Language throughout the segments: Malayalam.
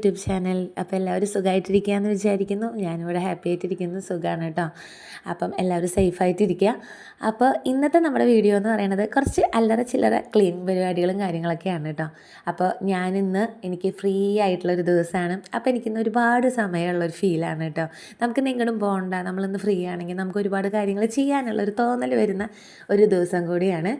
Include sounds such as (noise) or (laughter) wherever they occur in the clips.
YouTube channel. അപ്പോൾ എല്ലാവരും സുഖമായിട്ടിരിക്കുകയെന്ന് വിചാരിക്കുന്നു. ഞാനിവിടെ ഹാപ്പി ആയിട്ടിരിക്കുന്നു. സുഖമാണ് കേട്ടോ. അപ്പം എല്ലാവരും സേഫായിട്ടിരിക്കുക അപ്പോൾ ഇന്നത്തെ നമ്മുടെ വീഡിയോ എന്ന് പറയുന്നത് കുറച്ച് അല്ലറ ചില്ലറ ക്ലീൻ പരിപാടികളും കാര്യങ്ങളൊക്കെയാണ് കേട്ടോ. അപ്പോൾ ഞാനിന്ന് എനിക്ക് ഫ്രീ ആയിട്ടുള്ളൊരു ദിവസമാണ്. അപ്പോൾ എനിക്കിന്ന് ഒരുപാട് സമയമുള്ളൊരു ഫീലാണ് കേട്ടോ. നമുക്ക് എങ്ങോട്ടും പോകണ്ട നമ്മളിന്ന് ഫ്രീ ആണെങ്കിൽ നമുക്ക് ഒരുപാട് കാര്യങ്ങൾ ചെയ്യാനുള്ള ഒരു തോന്നൽ വരുന്ന ഒരു ദിവസം കൂടിയാണ്.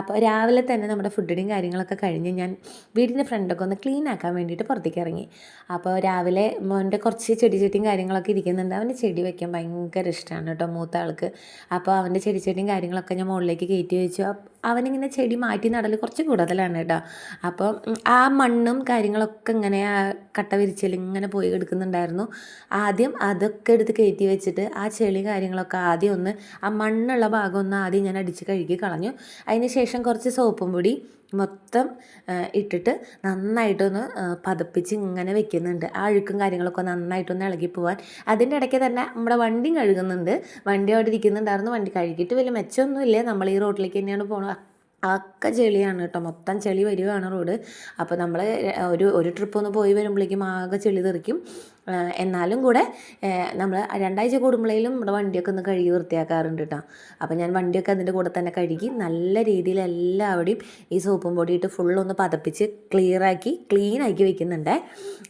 അപ്പോൾ രാവിലെ തന്നെ നമ്മുടെ ഫുഡിനും കാര്യങ്ങളൊക്കെ കഴിഞ്ഞ് ഞാൻ വീടിന്റെ ഫ്രണ്ടൊക്കെ ഒന്ന് ക്ലീൻ ആക്കാൻ വേണ്ടിയിട്ട് പുറത്തേക്ക് ഇറങ്ങി. അപ്പോൾ രാവിലെ മോന്റെ കുറച്ച് ചെടി ചെട്ടിയും കാര്യങ്ങളൊക്കെ ഇരിക്കുന്നുണ്ട്. അവന് ചെടി വയ്ക്കാൻ ഭയങ്കര ഇഷ്ടമാണ് കേട്ടോ മൂത്ത ആൾക്ക്. അപ്പോൾ അവന്റെ ചെടി ചെടിയും കാര്യങ്ങളൊക്കെ ഞാൻ മുകളിലേക്ക് കയറ്റി വെച്ചു. അവനിങ്ങനെ ചെടി മാറ്റി നടൽ കുറച്ച് കൂടുതലാണ് കേട്ടോ. അപ്പോൾ ആ മണ്ണും കാര്യങ്ങളൊക്കെ ഇങ്ങനെ ആ കട്ട വിരിച്ചൽ ഇങ്ങനെ പോയി എടുക്കുന്നുണ്ടായിരുന്നു. ആദ്യം അതൊക്കെ എടുത്ത് കയറ്റി വെച്ചിട്ട് ആ ചെളി കാര്യങ്ങളൊക്കെ ആദ്യം ഒന്ന് ആ മണ്ണുള്ള ഭാഗം ഒന്ന് ആദ്യം ഞാൻ അടിച്ച് കഴുകി കളഞ്ഞു. അതിന് ശേഷം കുറച്ച് സോപ്പും പൊടി മൊത്തം ഇട്ടിട്ട് നന്നായിട്ടൊന്ന് പതപ്പിച്ച് ഇങ്ങനെ വെക്കുന്നുണ്ട്. ആ അഴുക്കും കാര്യങ്ങളൊക്കെ നന്നായിട്ടൊന്ന് ഇളകി പോവാൻ. അതിന്റെ ഇടയ്ക്ക് തന്നെ നമ്മുടെ വണ്ടി കഴുകുന്നുണ്ട്. വണ്ടി അവിടെ ഇരിക്കുന്നുണ്ടായിരുന്നു. വണ്ടി കഴുകിയിട്ട് വലിയ മെച്ചമൊന്നുമില്ല. നമ്മൾ ഈ റോഡിലേക്ക് തന്നെയാണ് പോണത്. ഒക്കെ ചെളിയാണ് കേട്ടോ. മൊത്തം ചെളി വരികയാണ് റോഡ്. അപ്പോൾ നമ്മൾ ഒരു ഒരു ട്രിപ്പ് ഒന്ന് പോയി വരുമ്പോഴേക്കും ആകെ ചെളി തെറിക്കും. എന്നാലും കൂടെ നമ്മൾ രണ്ടാഴ്ച കൂടുമ്പോഴേലും നമ്മുടെ വണ്ടിയൊക്കെ ഒന്ന് കഴുകി വൃത്തിയാക്കാറുണ്ട് കേട്ടോ അപ്പോൾ ഞാൻ വണ്ടിയൊക്കെ അതിന്റെ കൂടെ തന്നെ കഴുകി നല്ല രീതിയിൽ എല്ലാവിടെയും ഈ സോപ്പും പൊടി ഇട്ട് ഫുള്ളൊന്ന് പതപ്പിച്ച് ക്ലിയറാക്കി ക്ലീൻ ആക്കി വെക്കുന്നുണ്ട്.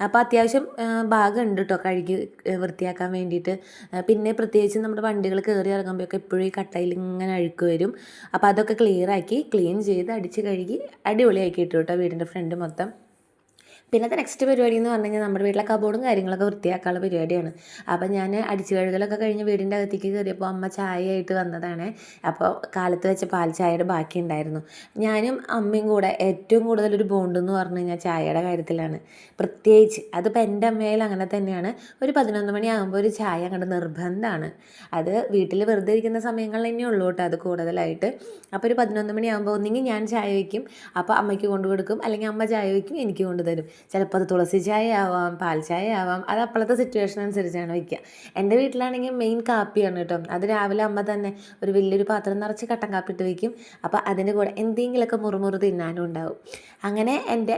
അപ്പോൾ അത്യാവശ്യം ഭാഗം ഭാഗമുണ്ട് കേട്ടോ കഴുകി വൃത്തിയാക്കാൻ വേണ്ടിയിട്ട്. പിന്നെ പ്രത്യേകിച്ച് നമ്മുടെ വണ്ടികൾ കയറി ഇറങ്ങുമ്പോഴൊക്കെ എപ്പോഴും ഈ കട്ടയിൽ ഇങ്ങനെ അഴുക്ക് വരും. അപ്പോൾ അതൊക്കെ ക്ലിയറാക്കി ക്ലീൻ ചെയ്ത് അടിച്ച് കഴുകി അടിപൊളിയാക്കി ഇട്ടു കേട്ടോ വീടിന്റെ ഫ്രണ്ട് മൊത്തം. പിന്നത്തെ നെക്സ്റ്റ് പരിപാടി എന്ന് പറഞ്ഞു കഴിഞ്ഞാൽ നമ്മുടെ വീട്ടിലെ കബോർഡും കാര്യങ്ങളൊക്കെ വൃത്തിയാക്കാനുള്ള പരിപാടിയാണ്. അപ്പോൾ ഞാൻ അടിച്ചു കഴുകലൊക്കെ കഴിഞ്ഞ് വീടിന്റെ അകത്തേക്ക് കയറിയപ്പോൾ അമ്മ ചായയായിട്ട് വന്നതാണ്. അപ്പോൾ കാലത്ത് വെച്ച പാൽ ചായയുടെ ബാക്കി ഉണ്ടായിരുന്നു. ഞാനും അമ്മയും കൂടെ ഏറ്റവും കൂടുതൽ ഒരു ബോണ്ട് എന്ന് പറഞ്ഞു കഴിഞ്ഞാൽ ചായയുടെ കാര്യത്തിലാണ്. പ്രത്യേകിച്ച് അതിപ്പോൾ എന്റെ അമ്മയിൽ അങ്ങനെ തന്നെയാണ്. ഒരു പതിനൊന്ന് മണിയാകുമ്പോൾ ഒരു ചായ അങ്ങോട്ട് നിർബന്ധമാണ് അത് വീട്ടിൽ വെറുതെ ഇരിക്കുന്ന സമയങ്ങളിൽ തന്നെ ഉള്ളൂ കേട്ടോ അത് കൂടുതലായിട്ട്. അപ്പോൾ ഒരു പതിനൊന്ന് മണിയാകുമ്പോൾ ഒന്നെങ്കിൽ ഞാൻ ചായ വയ്ക്കും അപ്പോൾ അമ്മയ്ക്ക് കൊണ്ടു കൊടുക്കും അല്ലെങ്കിൽ അമ്മ ചായ വയ്ക്കും എനിക്ക് കൊണ്ടു തരും. ചിലപ്പോൾ അത് തുളസി ചായ ആവാം പാൽ ചായ ആവാം അത് അപ്പോഴത്തെ സിറ്റുവേഷൻ അനുസരിച്ചാണ് വയ്ക്കുക എന്റെ വീട്ടിലാണെങ്കിൽ മെയിൻ കാപ്പിയാണ് കേട്ടോ അത് രാവിലെ അമ്മ തന്നെ ഒരു വലിയൊരു പാത്രം നിറച്ച് കട്ടൻ കാപ്പി ഇട്ട് വയ്ക്കും അപ്പോൾ അതിന്റെ കൂടെ എന്തെങ്കിലുമൊക്കെ മുറുമുറു തിന്നാനും ഉണ്ടാവും. അങ്ങനെ എന്റെ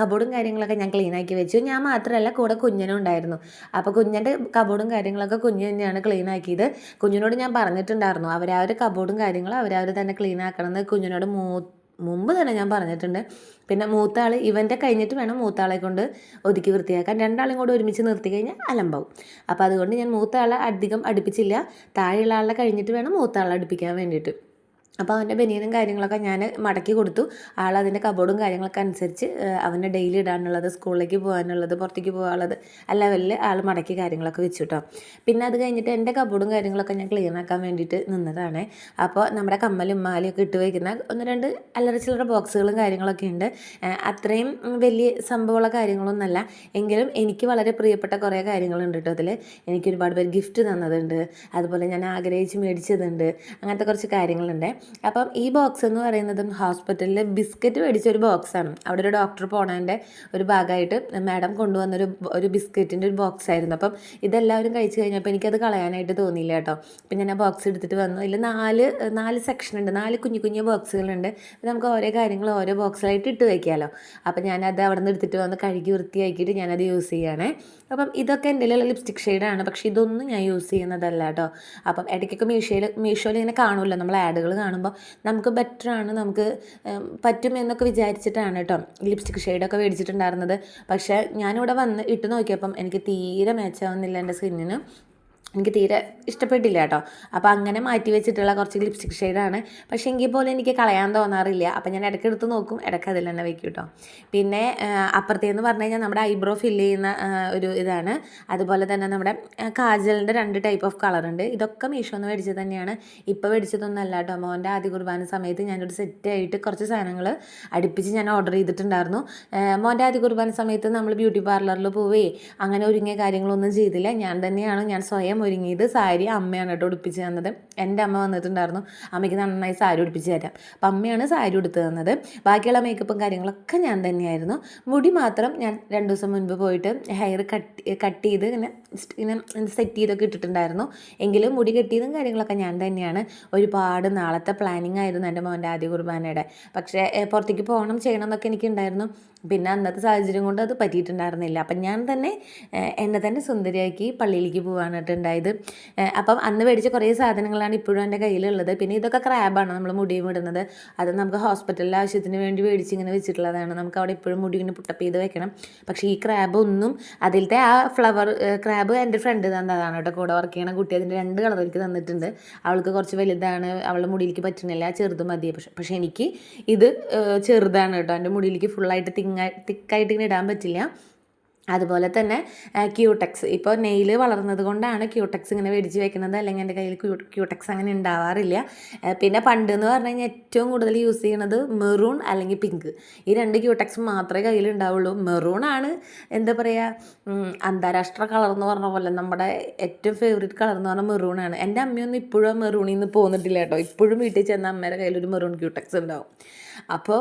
കബോർഡും കാര്യങ്ങളൊക്കെ ഞാൻ ക്ലീനാക്കി വെച്ചു. ഞാൻ മാത്രമല്ല കൂടെ കുഞ്ഞനും ഉണ്ടായിരുന്നു. അപ്പോൾ കുഞ്ഞന്റെ കബോർഡും കാര്യങ്ങളൊക്കെ കുഞ്ഞു തന്നെയാണ് ക്ലീനാക്കിയത് കുഞ്ഞിനോട് ഞാൻ പറഞ്ഞിട്ടുണ്ടായിരുന്നു. അവരവർ കബോർഡും കാര്യങ്ങളും അവരവർ തന്നെ ക്ലീൻ ആക്കണമെന്ന് കുഞ്ഞിനോട് മൂ മുമ്പ് തന്നെ ഞാൻ പറഞ്ഞിട്ടുണ്ട്. പിന്നെ മൂത്താൾ ഇവന്റെ കഴിഞ്ഞിട്ട് വേണം മൂത്താളെ കൊണ്ട് ഒതുക്കി വൃത്തിയാക്കാൻ. രണ്ടാളെയും കൂടെ ഒരുമിച്ച് നിർത്തി കഴിഞ്ഞാൽ അലമ്പാവും. അപ്പോൾ അതുകൊണ്ട് ഞാൻ മൂത്താളെ അധികം അടുപ്പിച്ചില്ല. താഴെയുള്ള ആളെ കഴിഞ്ഞിട്ട് വേണം മൂത്താളെ അടുപ്പിക്കാൻ വേണ്ടിയിട്ട്. അപ്പോൾ അവന്റെ ബനിയനും കാര്യങ്ങളൊക്കെ ഞാൻ മടക്കി കൊടുത്തു. ആൾ കബോർഡും കാര്യങ്ങളൊക്കെ അനുസരിച്ച് അവനെ ഡെയിലി ഇടാനുള്ളത് സ്കൂളിലേക്ക് പോകാനുള്ളത് പുറത്തേക്ക് പോകാനുള്ളത് ലെവലിൽ ആൾ മടക്കി കാര്യങ്ങളൊക്കെ വെച്ചു കേട്ടോ പിന്നെ അത് കഴിഞ്ഞിട്ട് എന്റെ കബോർഡും കാര്യങ്ങളൊക്കെ ഞാൻ ക്ലീൻ ആക്കാൻ വേണ്ടിയിട്ട് നിന്നതാണ്. അപ്പോൾ നമ്മുടെ കമ്മലും മാലയൊക്കെ ഇട്ട് വയ്ക്കുന്ന ഒന്ന് രണ്ട് അല്ലറ ചില്ലറ ബോക്സുകളും കാര്യങ്ങളൊക്കെ ഉണ്ട്. അത്രയും വലിയ സംഭവമുള്ള കാര്യങ്ങളൊന്നുമല്ല. എങ്കിലും എനിക്ക് വളരെ പ്രിയപ്പെട്ട കുറേ കാര്യങ്ങളുണ്ട് കേട്ടോ അതിൽ എനിക്ക് ഒരുപാട് പേര് ഗിഫ്റ്റ് തന്നതുണ്ട്. അതുപോലെ ഞാൻ ആഗ്രഹിച്ച് മേടിച്ചതുണ്ട്. അങ്ങനത്തെ കുറച്ച് കാര്യങ്ങളുണ്ട്. അപ്പം ഈ ബോക്സ് എന്ന് പറയുന്നത് ഹോസ്പിറ്റലിൽ ബിസ്ക്കറ്റ് മേടിച്ചൊരു ബോക്സാണ് അവിടെ ഒരു ഡോക്ടർ പോണതിന്റെ ഒരു ഭാഗമായിട്ട് മാഡം കൊണ്ടുവന്നൊരു ഒരു ബിസ്ക്കറ്റിന്റെ ഒരു ബോക്സ് ആയിരുന്നു. അപ്പം ഇതെല്ലാവരും കഴിച്ചു കഴിഞ്ഞപ്പോൾ എനിക്കത് കളയാനായിട്ട് തോന്നിയില്ല കേട്ടോ. അപ്പം ഞാൻ ആ ബോക്സ് എടുത്തിട്ട് വന്നു. ഇതിൽ നാല് നാല് സെക്ഷൻ ഉണ്ട്. നാല് കുഞ്ഞു കുഞ്ഞു ബോക്സുകളുണ്ട് നമുക്ക് ഓരോ കാര്യങ്ങൾ ഓരോ ബോക്സിലായിട്ട് ഇട്ട് വയ്ക്കാമല്ലോ അപ്പം ഞാനത് അവിടെ നിന്ന് എടുത്തിട്ട് വന്ന് കഴുകി വൃത്തിയാക്കിയിട്ട് ഞാനത് യൂസ് ചെയ്യണേ അപ്പം ഇതൊക്കെ എന്റെ ലിപ്സ്റ്റിക് ഷെയ്ഡാണ്. പക്ഷേ ഇതൊന്നും ഞാൻ യൂസ് ചെയ്യുന്നതല്ല കേട്ടോ. അപ്പം ഇടയ്ക്കൊക്കെ മീഷോയിൽ മീഷോയിൽ ഇങ്ങനെ കാണുമല്ലോ നമ്മൾ ആഡുകൾ കാണുമ്പോൾ. നമുക്ക് ബെറ്ററാണ് നമുക്ക് പറ്റുമെന്നൊക്കെ വിചാരിച്ചിട്ടാണ് കേട്ടോ ലിപ്സ്റ്റിക് ഷെയ്ഡൊക്കെ മേടിച്ചിട്ടുണ്ടായിരുന്നത്. പക്ഷേ ഞാനിവിടെ വന്ന് ഇട്ട് നോക്കിയപ്പം എനിക്ക് തീരെ മാച്ചാവുന്നില്ല എന്റെ സ്കിന്നിന്. എനിക്ക് തീരെ ഇഷ്ടപ്പെട്ടില്ല കേട്ടോ. അപ്പോൾ അങ്ങനെ മാറ്റി വെച്ചിട്ടുള്ള കുറച്ച് ലിപ്സ്റ്റിക് ഷെയ്ഡാണ് പക്ഷേ എങ്കിൽ പോലും എനിക്ക് കളയാൻ തോന്നാറില്ല. അപ്പോൾ ഞാൻ ഇടയ്ക്ക് എടുത്ത് നോക്കും. ഇടയ്ക്ക് അതിൽ തന്നെ വെക്കും കേട്ടോ. പിന്നെ അപ്പുറത്തേന്ന് പറഞ്ഞു കഴിഞ്ഞാൽ നമ്മുടെ ഐബ്രോ ഫില്ല് ചെയ്യുന്ന ഒരു ഇതാണ്. അതുപോലെ തന്നെ നമ്മുടെ കാജലിന്റെ രണ്ട് ടൈപ്പ് ഓഫ് കളറുണ്ട് ഇതൊക്കെ മീഷോന്ന് മേടിച്ചത് തന്നെയാണ്. ഇപ്പോൾ മേടിച്ചതൊന്നും അല്ല കേട്ടോ. മോന്റെ ആദ്യ കുർബാന സമയത്ത് ഞാനൊരു സെറ്റായിട്ട് കുറച്ച് സാധനങ്ങൾ അടുപ്പിച്ച് ഞാൻ ഓർഡർ ചെയ്തിട്ടുണ്ടായിരുന്നു. മോന്റെ ആദ്യ കുർബാന സമയത്ത് നമ്മൾ ബ്യൂട്ടി പാർലറിൽ പോവേ. അങ്ങനെ ഒരുങ്ങിയ കാര്യങ്ങളൊന്നും ചെയ്തില്ല. ഞാൻ തന്നെയാണ്. ഞാൻ സ്വയം ആദ്യം ഒരുങ്ങിയത് സാരി അമ്മയാണ് കേട്ടോ ഉടുപ്പിച്ച് തന്നത്. എന്റെ അമ്മ വന്നിട്ടുണ്ടായിരുന്നു. അമ്മയ്ക്ക് നന്നായി സാരി ഉടുപ്പിച്ച് തരാം. അപ്പം അമ്മയാണ് സാരി ഉടുത്ത് തന്നത്. ബാക്കിയുള്ള മേക്കപ്പും കാര്യങ്ങളൊക്കെ ഞാൻ തന്നെയായിരുന്നു. മുടി മാത്രം ഞാൻ രണ്ട് ദിവസം മുൻപ് പോയിട്ട് ഹെയർ കട്ട് കട്ട് ചെയ്ത് ഇങ്ങനെ ഇങ്ങനെ സെറ്റ് ചെയ്തൊക്കെ ഇട്ടിട്ടുണ്ടായിരുന്നു. എങ്കിലും മുടി കെട്ടിയതും കാര്യങ്ങളൊക്കെ ഞാൻ തന്നെയാണ്. ഒരുപാട് നാളത്തെ പ്ലാനിങ് ആയിരുന്നു എന്റെ മോന്റെ ആദ്യ കുർബാനയുടെ. പക്ഷേ പുറത്തേക്ക് പോകണം ചെയ്യണം എന്നൊക്കെ എനിക്കുണ്ടായിരുന്നു. പിന്നെ അന്നത്തെ സാഹചര്യം കൊണ്ട് അത് പറ്റിയിട്ടുണ്ടായിരുന്നില്ല. അപ്പം ഞാൻ തന്നെ എന്നെ തന്നെ സുന്ദരിയാക്കി പള്ളിയിലേക്ക് പോകാനായിട്ട് ഉണ്ടായത്. അപ്പം അന്ന് മേടിച്ച കുറേ സാധനങ്ങളാണ് ഇപ്പോഴും എന്റെ കയ്യിലുള്ളത്. പിന്നെ ഇതൊക്കെ ക്രാബാണ് നമ്മൾ മുടിയും ഇടുന്നത്. അത് നമുക്ക് ഹോസ്പിറ്റലിലെ ആവശ്യത്തിന് വേണ്ടി മേടിച്ച് ഇങ്ങനെ വെച്ചിട്ടുള്ളതാണ്. നമുക്ക് അവിടെ ഇപ്പോഴും മുടി ഇങ്ങനെ പുട്ടപ്പ് ചെയ്ത് വെക്കണം. പക്ഷേ ഈ ക്രാബ് ഒന്നും അതിലത്തെ ആ ഫ്ലവർ ക്രാബ് എന്റെ ഫ്രണ്ട് തന്നതാണ് കേട്ടോ. കൂടെ വർക്ക് ചെയ്യണ കുട്ടി അതിന്റെ രണ്ട് കളർ തന്നിട്ടുണ്ട്. അവൾക്ക് കുറച്ച് വലുതാണ്. അവളുടെ മുടിയിലേക്ക് പറ്റുന്നില്ല. ചെറുത് മതി. പക്ഷെ പക്ഷേ എനിക്ക് ഇത് ചെറുതാണ് കേട്ടോ. എന്റെ മുടിയിലേക്ക് ഫുള്ളായിട്ട് തിങ്ങായി തിക്കായിട്ട് ഇങ്ങനെ ഇടാൻ പറ്റില്ല. അതുപോലെ തന്നെ ക്യൂടെക്സ് ഇപ്പോൾ നെയിൽ വളർന്നത് കൊണ്ടാണ് ക്യൂടെക്സ് ഇങ്ങനെ മേടിച്ച് വെക്കുന്നത്. അല്ലെങ്കിൽ എന്റെ കയ്യിൽ ക്യൂ ക്യൂടെക്സ് അങ്ങനെ ഉണ്ടാവാറില്ല. പിന്നെ പണ്ട് എന്ന് പറഞ്ഞു കഴിഞ്ഞാൽ ഏറ്റവും കൂടുതൽ യൂസ് ചെയ്യുന്നത് മെറൂൺ അല്ലെങ്കിൽ പിങ്ക് ഈ രണ്ട് ക്യൂടെക്സ് മാത്രമേ കയ്യിൽ ഉണ്ടാവുള്ളൂ. മെറൂൺ ആണ് എന്താ പറയുക അന്താരാഷ്ട്ര കളർ എന്ന് പറഞ്ഞ പോലെ നമ്മുടെ ഏറ്റവും ഫേവറേറ്റ് കളർ എന്ന് പറഞ്ഞാൽ മെറൂൺ ആണ്. എന്റെ അമ്മയൊന്നും ഇപ്പോഴും മെറൂണിൽ നിന്ന് പോന്നിട്ടില്ല കേട്ടോ. ഇപ്പോഴും വീട്ടിൽ ചെന്ന അമ്മയുടെ കയ്യിൽ ഒരു മെറൂൺ ക്യൂടെക്സ് ഉണ്ടാവും. അപ്പോൾ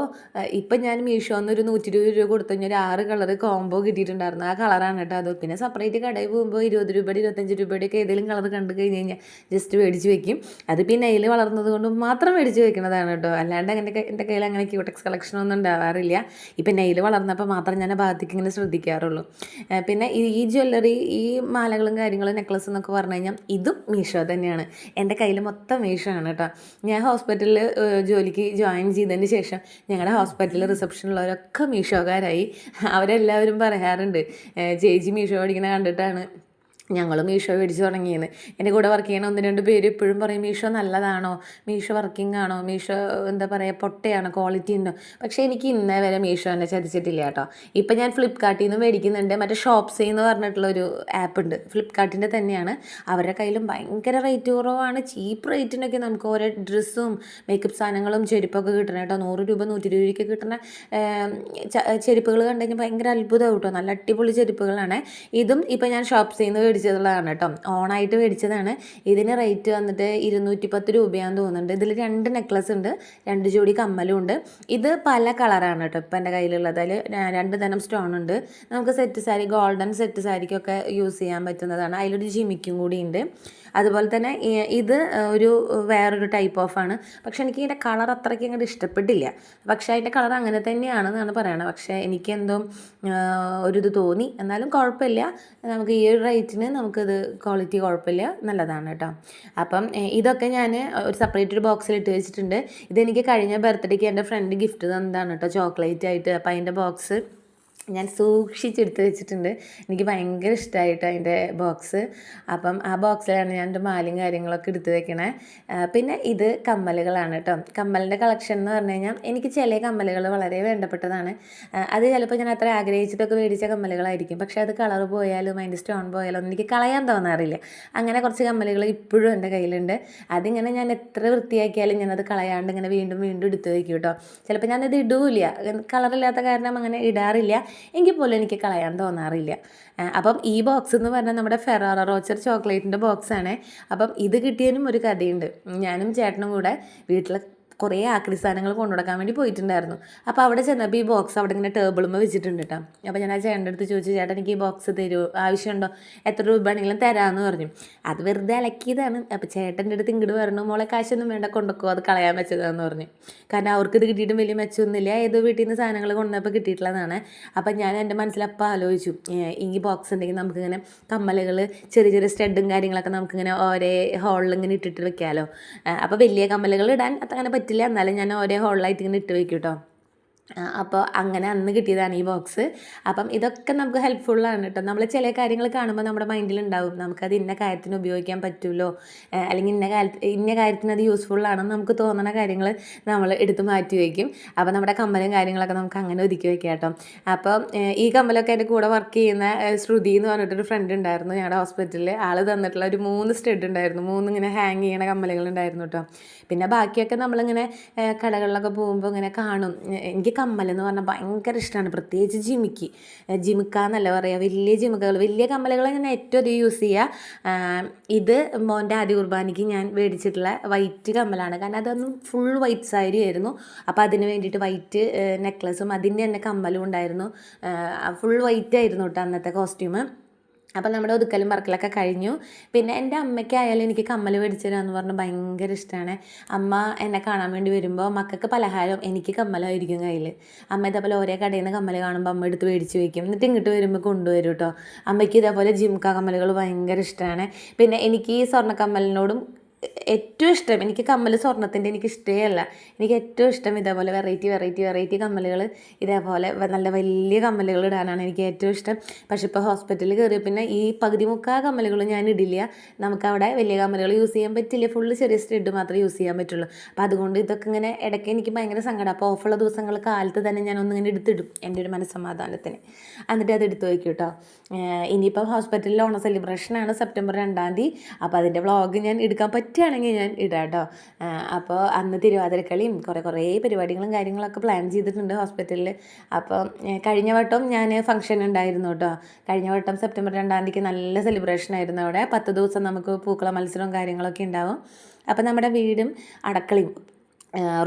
ഇപ്പം ഞാൻ മീഷോന്ന് ഒരു നൂറ്റി ഇരുപത് രൂപ കൊടുത്തു. കഴിഞ്ഞാൽ ഒരു ആറ് കളർ കോംബോ കിട്ടിയിട്ടുണ്ടായിരുന്നു. ആ കളറാണ് കേട്ടോ അത്. പിന്നെ സെപ്പറേറ്റ് കടയിൽ പോകുമ്പോൾ ഇരുപത് രൂപയുടെ ഇരുപത്തഞ്ച് രൂപയുടെ ഒക്കെ ഏതെങ്കിലും കളർ കണ്ടു കഴിഞ്ഞ് കഴിഞ്ഞാൽ ജസ്റ്റ് മേടിച്ച് വെക്കും. അത് പിന്നെ അതിൽ വളർന്നത് കൊണ്ട് മാത്രം മേടിച്ച് വെക്കുന്നതാണ് കേട്ടോ. അല്ലാണ്ട് അങ്ങനെ എന്റെ കയ്യിൽ അങ്ങനെ ക്യൂടെക്സ് കളക്ഷൻ ഒന്നും ഉണ്ടാവാറില്ല. ഇപ്പം നെയിൽ വളർന്നപ്പോൾ മാത്രം ഞാൻ ആ ഭാഗത്തേക്ക് ഇങ്ങനെ ശ്രദ്ധിക്കാറുള്ളൂ. പിന്നെ ഈ ജ്വല്ലറി ഈ മാലകളും കാര്യങ്ങളും നെക്ലസ് എന്നൊക്കെ പറഞ്ഞു കഴിഞ്ഞാൽ ഇതും മീഷോ തന്നെയാണ്. എന്റെ കയ്യിൽ മൊത്തം മീഷോ ആണ് കേട്ടോ. ഞാൻ ഹോസ്പിറ്റലിൽ ജോലിക്ക് ജോയിൻ ചെയ്തതിന് ശേഷം ഞങ്ങളുടെ ഹോസ്പിറ്റലിൽ റിസപ്ഷനിലുള്ളവരൊക്കെ മീഷോക്കാരായി. അവരെല്ലാവരും പറയാറുണ്ട് ചേച്ചി മീഷോ പഠിക്കുന്നത് കണ്ടിട്ടാണ്. ഞങ്ങൾ മീഷോ മേടിച്ച് തുടങ്ങിയെന്ന്. എന്റെ കൂടെ വർക്ക് ചെയ്യണ ഒന്ന് രണ്ട് പേര് എപ്പോഴും പറയും മീഷോ നല്ലതാണോ? മീഷോ വർക്കിംഗ് ആണോ? മീഷോ എന്താ പറയുക പൊട്ടയാണോ? ക്വാളിറ്റി ഉണ്ടോ? പക്ഷേ എനിക്ക് ഇന്നേ വരെ മീഷോ എന്നെ ചതിച്ചിട്ടില്ല കേട്ടോ. ഇപ്പം ഞാൻ ഫ്ലിപ്കാർട്ടിൽ നിന്ന് മേടിക്കുന്നുണ്ട്. മറ്റേ ഷോപ്സി എന്ന് പറഞ്ഞിട്ടുള്ളൊരു ആപ്പ് ഉണ്ട്. ഫ്ലിപ്കാർട്ടിന്റെ തന്നെയാണ്. അവരുടെ കയ്യിലും ഭയങ്കര റേറ്റ് കുറവാണ്. ചീപ്പ് റേറ്റിനൊക്കെ നമുക്ക് ഓരോ ഡ്രസ്സും മേക്കപ്പ് സാധനങ്ങളും ചെരുപ്പൊക്കെ കിട്ടണം കേട്ടോ. നൂറ് രൂപ നൂറ്റി രൂപയ്ക്ക് കിട്ടുന്ന ചെരുപ്പുകൾ കണ്ടു കഴിഞ്ഞാൽ ഭയങ്കര അത്ഭുതം കേട്ടോ. നല്ല അടിപൊളി ചെരുപ്പുകളാണ്. ഇതും ഇപ്പം ഞാൻ ഷോപ്സിൽ നിന്ന് മേടിച്ചതുള്ളതാണ് കേട്ടോ. ഓണായിട്ട് മേടിച്ചതാണ്. ഇതിന് റേറ്റ് വന്നിട്ട് ഇരുന്നൂറ്റി പത്ത് രൂപയാണെന്ന് തോന്നുന്നുണ്ട്. ഇതിൽ രണ്ട് നെക്ലസ് ഉണ്ട് രണ്ട് ജോഡി കമ്മലും ഉണ്ട്. ഇത് പല കളറാണ് കേട്ടോ ഇപ്പം എന്റെ കയ്യിലുള്ളത്. അതിൽ രണ്ട് തരം സ്റ്റോൺ ഉണ്ട്. നമുക്ക് സെറ്റ് സാരി ഗോൾഡൻ സെറ്റ് സാരിക്കൊക്കെ യൂസ് ചെയ്യാൻ പറ്റുന്നതാണ്. അതിലൊരു ജിമിക്കും കൂടി ഉണ്ട്. അതുപോലെ തന്നെ ഇത് ഒരു വേറൊരു ടൈപ്പ് ഓഫ് ആണ്. പക്ഷെ എനിക്ക് ഇതിന്റെ കളർ അത്രയ്ക്ക് അങ്ങോട്ട് ഇഷ്ടപ്പെട്ടില്ല. പക്ഷേ അതിന്റെ കളർ അങ്ങനെ തന്നെയാണെന്നാണ് പറയണത്. പക്ഷേ എനിക്കെന്തോ ഒരു ഇത് തോന്നി. എന്നാലും കുഴപ്പമില്ല. നമുക്ക് ഈ ഒരു റേറ്റിന് നമുക്കിത് ക്വാളിറ്റി കുഴപ്പമില്ല. നല്ലതാണ് കേട്ടോ. അപ്പം ഇതൊക്കെ ഞാൻ ഒരു സെപ്പറേറ്റ് ഒരു ബോക്സിൽ ഇട്ട് വെച്ചിട്ടുണ്ട്. ഇതെനിക്ക് കഴിഞ്ഞ ബർത്ത്ഡേക്ക് എന്റെ ഫ്രണ്ട് ഗിഫ്റ്റ് തന്നതാണ് കേട്ടോ. ചോക്ലേറ്റ് ആയിട്ട്. അപ്പം അതിന്റെ ബോക്സ് ഞാൻ സൂക്ഷിച്ചെടുത്ത് വെച്ചിട്ടുണ്ട്. എനിക്ക് ഭയങ്കര ഇഷ്ടമായിട്ട് അതിന്റെ ബോക്സ് അപ്പം ആ ബോക്സിലാണ് ഞാൻ എന്റെ മാലയും കാര്യങ്ങളൊക്കെ എടുത്ത് വെക്കണേ. പിന്നെ ഇത് കമ്മലുകളാണ് കേട്ടോ. കമ്മലിന്റെ കളക്ഷൻ എന്ന് പറഞ്ഞു കഴിഞ്ഞാൽ എനിക്ക് ചില കമ്മലുകൾ വളരെ വേണ്ടപ്പെട്ടതാണ്. അത് ചിലപ്പോൾ ഞാൻ അത്ര ആഗ്രഹിച്ചിട്ടൊക്കെ മേടിച്ച കമ്മലുകളായിരിക്കും. പക്ഷേ അത് കളർ പോയാലും അതിന്റെ സ്റ്റോൺ പോയാലും ഒന്നും എനിക്ക് കളയാൻ തോന്നാറില്ല. അങ്ങനെ കുറച്ച് കമ്മലുകൾ ഇപ്പോഴും എന്റെ കയ്യിലുണ്ട്. അതിങ്ങനെ ഞാൻ എത്ര വൃത്തിയാക്കിയാലും ഞാനത് കളയാണ്ട് ഇങ്ങനെ വീണ്ടും വീണ്ടും എടുത്ത് വയ്ക്കും കേട്ടോ. ചിലപ്പോൾ ഞാനത് ഇടൂല കളറില്ലാത്ത കാരണം അങ്ങനെ ഇടാറില്ല. എങ്കിൽ പോലും എനിക്ക് കളയാൻ തോന്നാറില്ല. അപ്പം ഈ ബോക്സ് എന്ന് പറഞ്ഞാൽ നമ്മുടെ ഫെറാറ റോച്ചർ ചോക്ലേറ്റിന്റെ ബോക്സാണ് അപ്പം ഇത് കിട്ടിയതിനും ഒരു കഥയുണ്ട്. ഞാനും ചേട്ടനും കൂടെ വീട്ടിൽ കുറേ ആക്രി സാധനങ്ങൾ കൊണ്ടുനടക്കാൻ വേണ്ടി പോയിട്ടുണ്ടായിരുന്നു. അപ്പോൾ അവിടെ ചെന്നപ്പോൾ ഈ ബോക്സ് അവിടെ ഇങ്ങനെ ടേബിളുമ്പോൾ വെച്ചിട്ടുണ്ട് കേട്ടോ അപ്പോൾ ഞാൻ ആ ചേട്ടന്റെ അടുത്ത് ചോദിച്ചു ചേട്ടൻ എനിക്ക് ഈ ബോക്സ് തരുമോ ആവശ്യമുണ്ടോ? എത്ര രൂപ ആണെങ്കിലും തരാമെന്ന് പറഞ്ഞു. അത് വെറുതെ അലക്കിയതാണ്. അപ്പോൾ ചേട്ടന്റെ അടുത്ത് ഇങ്ങോട്ട് പറഞ്ഞു മോളെ കാശൊന്നും വേണ്ട കൊണ്ടുക്കോ അത് കളയാൻ വെച്ചതാണെന്ന് പറഞ്ഞു. കാരണം അവർക്ക് ഇത് കിട്ടിയിട്ടും വലിയ മെച്ചമൊന്നുമില്ല. ഏതോ വീട്ടിൽ നിന്ന് സാധനങ്ങൾ കൊണ്ടുവന്നപ്പോൾ കിട്ടിയിട്ടുള്ളതാണ്. അപ്പം ഞാൻ എന്റെ മനസ്സിലപ്പം ആലോചിച്ചു ഇനി ബോക്സ് ഉണ്ടെങ്കിൽ നമുക്കിങ്ങനെ കമ്മലുകൾ ചെറിയ ചെറിയ സ്റ്റഡും കാര്യങ്ങളൊക്കെ നമുക്കിങ്ങനെ ഓരോ ഹോളിൽ ഇങ്ങനെ ഇട്ടിട്ട് വെക്കാമല്ലോ അപ്പോൾ വലിയ കമ്മലുകൾ ഇടാൻ അങ്ങനെ പറ്റില്ല. എന്നാലും ഞാൻ ഒരേ ഹോളിലായിട്ട് ഇങ്ങനെ ഇട്ട് വെക്കും കേട്ടോ അപ്പോൾ അങ്ങനെ അന്ന് കിട്ടിയതാണ് ഈ ബോക്സ് അപ്പം ഇതൊക്കെ നമുക്ക് ഹെൽപ്ഫുള്ളാണ് കേട്ടോ നമ്മൾ ചില കാര്യങ്ങൾ കാണുമ്പോൾ നമ്മുടെ മൈൻഡിലുണ്ടാവും നമുക്കത് ഇന്ന കാര്യത്തിന് ഉപയോഗിക്കാൻ പറ്റുമല്ലോ അല്ലെങ്കിൽ ഇന്ന കാലത്ത് ഇന്ന കാര്യത്തിന് അത് യൂസ്ഫുള്ളാണെന്ന് നമുക്ക് തോന്നുന്ന കാര്യങ്ങൾ നമ്മൾ എടുത്ത് മാറ്റി വയ്ക്കും അപ്പോൾ നമ്മുടെ കമ്മലും കാര്യങ്ങളൊക്കെ നമുക്ക് അങ്ങനെ ഒതുക്കി വയ്ക്കാം കേട്ടോ അപ്പം ഈ കമ്മലൊക്കെ എന്റെ കൂടെ വർക്ക് ചെയ്യുന്ന ശ്രുതി എന്ന് പറഞ്ഞിട്ടൊരു ഫ്രണ്ട് ഉണ്ടായിരുന്നു ഞങ്ങളുടെ ഹോസ്പിറ്റലിൽ ആൾ തന്നിട്ടുള്ള ഒരു മൂന്ന് സ്റ്റെഡ് ഉണ്ടായിരുന്നു മൂന്ന് ഇങ്ങനെ ഹാങ് ചെയ്യണ കമ്മലുകൾ ഉണ്ടായിരുന്നു കേട്ടോ പിന്നെ ബാക്കിയൊക്കെ നമ്മളിങ്ങനെ കടകളിലൊക്കെ പോകുമ്പോൾ ഇങ്ങനെ കാണും. എനിക്ക് കമ്മൽ എന്ന് പറഞ്ഞാൽ ഭയങ്കര ഇഷ്ടമാണ് പ്രത്യേകിച്ച് ജിമിക്ക്. ജിമിക്ക എന്നല്ല പറയുക വലിയ ജിമിക്കകൾ വലിയ കമ്മലുകൾ ഞാൻ ഏറ്റവും അധികം യൂസ് ചെയ്യുക ഇത് മോന്റെ ആദ്യ കുർബാനയ്ക്ക് ഞാൻ മേടിച്ചിട്ടുള്ള വൈറ്റ് കമ്മലാണ്. കാരണം അതൊന്നും ഫുൾ വൈറ്റ് സാരി ആയിരുന്നു. അപ്പോൾ അതിന് വേണ്ടിയിട്ട് വൈറ്റ് നെക്ലസും അതിന്റെ തന്നെ കമ്മലും ഉണ്ടായിരുന്നു. ഫുൾ വൈറ്റ് ആയിരുന്നു കേട്ടോ അന്നത്തെ കോസ്റ്റ്യൂം അപ്പം നമ്മുടെ ഒതുക്കലും പറക്കലൊക്കെ കഴിഞ്ഞു. പിന്നെ എന്റെ അമ്മയ്ക്കായാലും എനിക്ക് കമ്മൽ മേടിച്ചു തരാമെന്ന് പറഞ്ഞ് ഭയങ്കര ഇഷ്ടമാണ് അമ്മ എന്നെ കാണാൻ വേണ്ടി വരുമ്പോൾ മക്കൾക്ക് പലഹാരം എനിക്ക് കമ്മലായിരിക്കും കയ്യിൽ അമ്മ ഇതേപോലെ ഓരോ കടയിൽ നിന്ന് കമ്മൽ കാണുമ്പോൾ അമ്മ എടുത്ത് മേടിച്ച് വയ്ക്കും എന്നിട്ട് ഇങ്ങോട്ട് വരുമ്പോൾ കൊണ്ടുവരും കേട്ടോ. അമ്മയ്ക്ക് ഇതേപോലെ ജിംക കമ്മലുകൾ ഭയങ്കര ഇഷ്ടമാണ് പിന്നെ എനിക്ക് ഈ സ്വർണ കമ്മലിനോടും ഏറ്റവും ഇഷ്ടം എനിക്ക് കമ്മൽ സ്വർണത്തിന്റെ എനിക്ക് ഇഷ്ടേ അല്ല എനിക്ക് ഏറ്റവും ഇഷ്ടം ഇതേപോലെ വെറൈറ്റി വെറൈറ്റി വെറൈറ്റി കമ്മലുകൾ ഇതേപോലെ നല്ല വലിയ കമ്മലുകൾ ഇടാനാണ് എനിക്ക് ഏറ്റവും ഇഷ്ടം. പക്ഷേ ഇപ്പോൾ ഹോസ്പിറ്റലിൽ കയറിയ പിന്നെ ഈ പകുതി മുക്കാ കമ്മലുകൾ ഞാൻ ഇടില്ല. നമുക്കവിടെ വലിയ കമ്മലുകൾ യൂസ് ചെയ്യാൻ പറ്റില്ല. ഫുള്ള് ചെറിയ സ്റ്റെഡ് മാത്രമേ യൂസ് ചെയ്യാൻ പറ്റുള്ളൂ. അപ്പോൾ അതുകൊണ്ട് ഇതൊക്കെ ഇങ്ങനെ ഇടയ്ക്ക് എനിക്ക് ഭയങ്കര സങ്കടം. അപ്പോൾ ഓഫുള്ള ദിവസങ്ങൾ കാലത്ത് തന്നെ ഞാൻ ഒന്നിങ്ങനെ എടുത്തിടും എന്റെ ഒരു മനസ്സമാധാനത്തിന്. എന്നിട്ട് അത് എടുത്തു വയ്ക്കും കേട്ടോ ഇനിയിപ്പോൾ ഹോസ്പിറ്റലിൽ ഓണ സെലിബ്രേഷനാണ് സെപ്റ്റംബർ രണ്ടാം തീയതി. അപ്പോൾ അതിന്റെ വ്ളോഗ് ഞാൻ എടുക്കാൻ പറ്റുകയാണെങ്കിൽ ഞാൻ ഇടാം കേട്ടോ അപ്പോൾ അന്ന് തിരുവാതിരക്കളിയും കുറേ കുറേ പരിപാടികളും കാര്യങ്ങളൊക്കെ പ്ലാൻ ചെയ്തിട്ടുണ്ട് ഹോസ്പിറ്റലിൽ അപ്പോൾ കഴിഞ്ഞ വട്ടം ഞാൻ ഫംഗ്ഷൻ ഉണ്ടായിരുന്നു കേട്ടോ കഴിഞ്ഞ വട്ടം സെപ്റ്റംബർ രണ്ടാം തീയതിക്ക് നല്ല സെലിബ്രേഷൻ ആയിരുന്നു അവിടെ. പത്ത് ദിവസം നമുക്ക് പൂക്കള മത്സരവും കാര്യങ്ങളൊക്കെ ഉണ്ടാവും. അപ്പോൾ നമ്മുടെ വീടും അടക്കളയും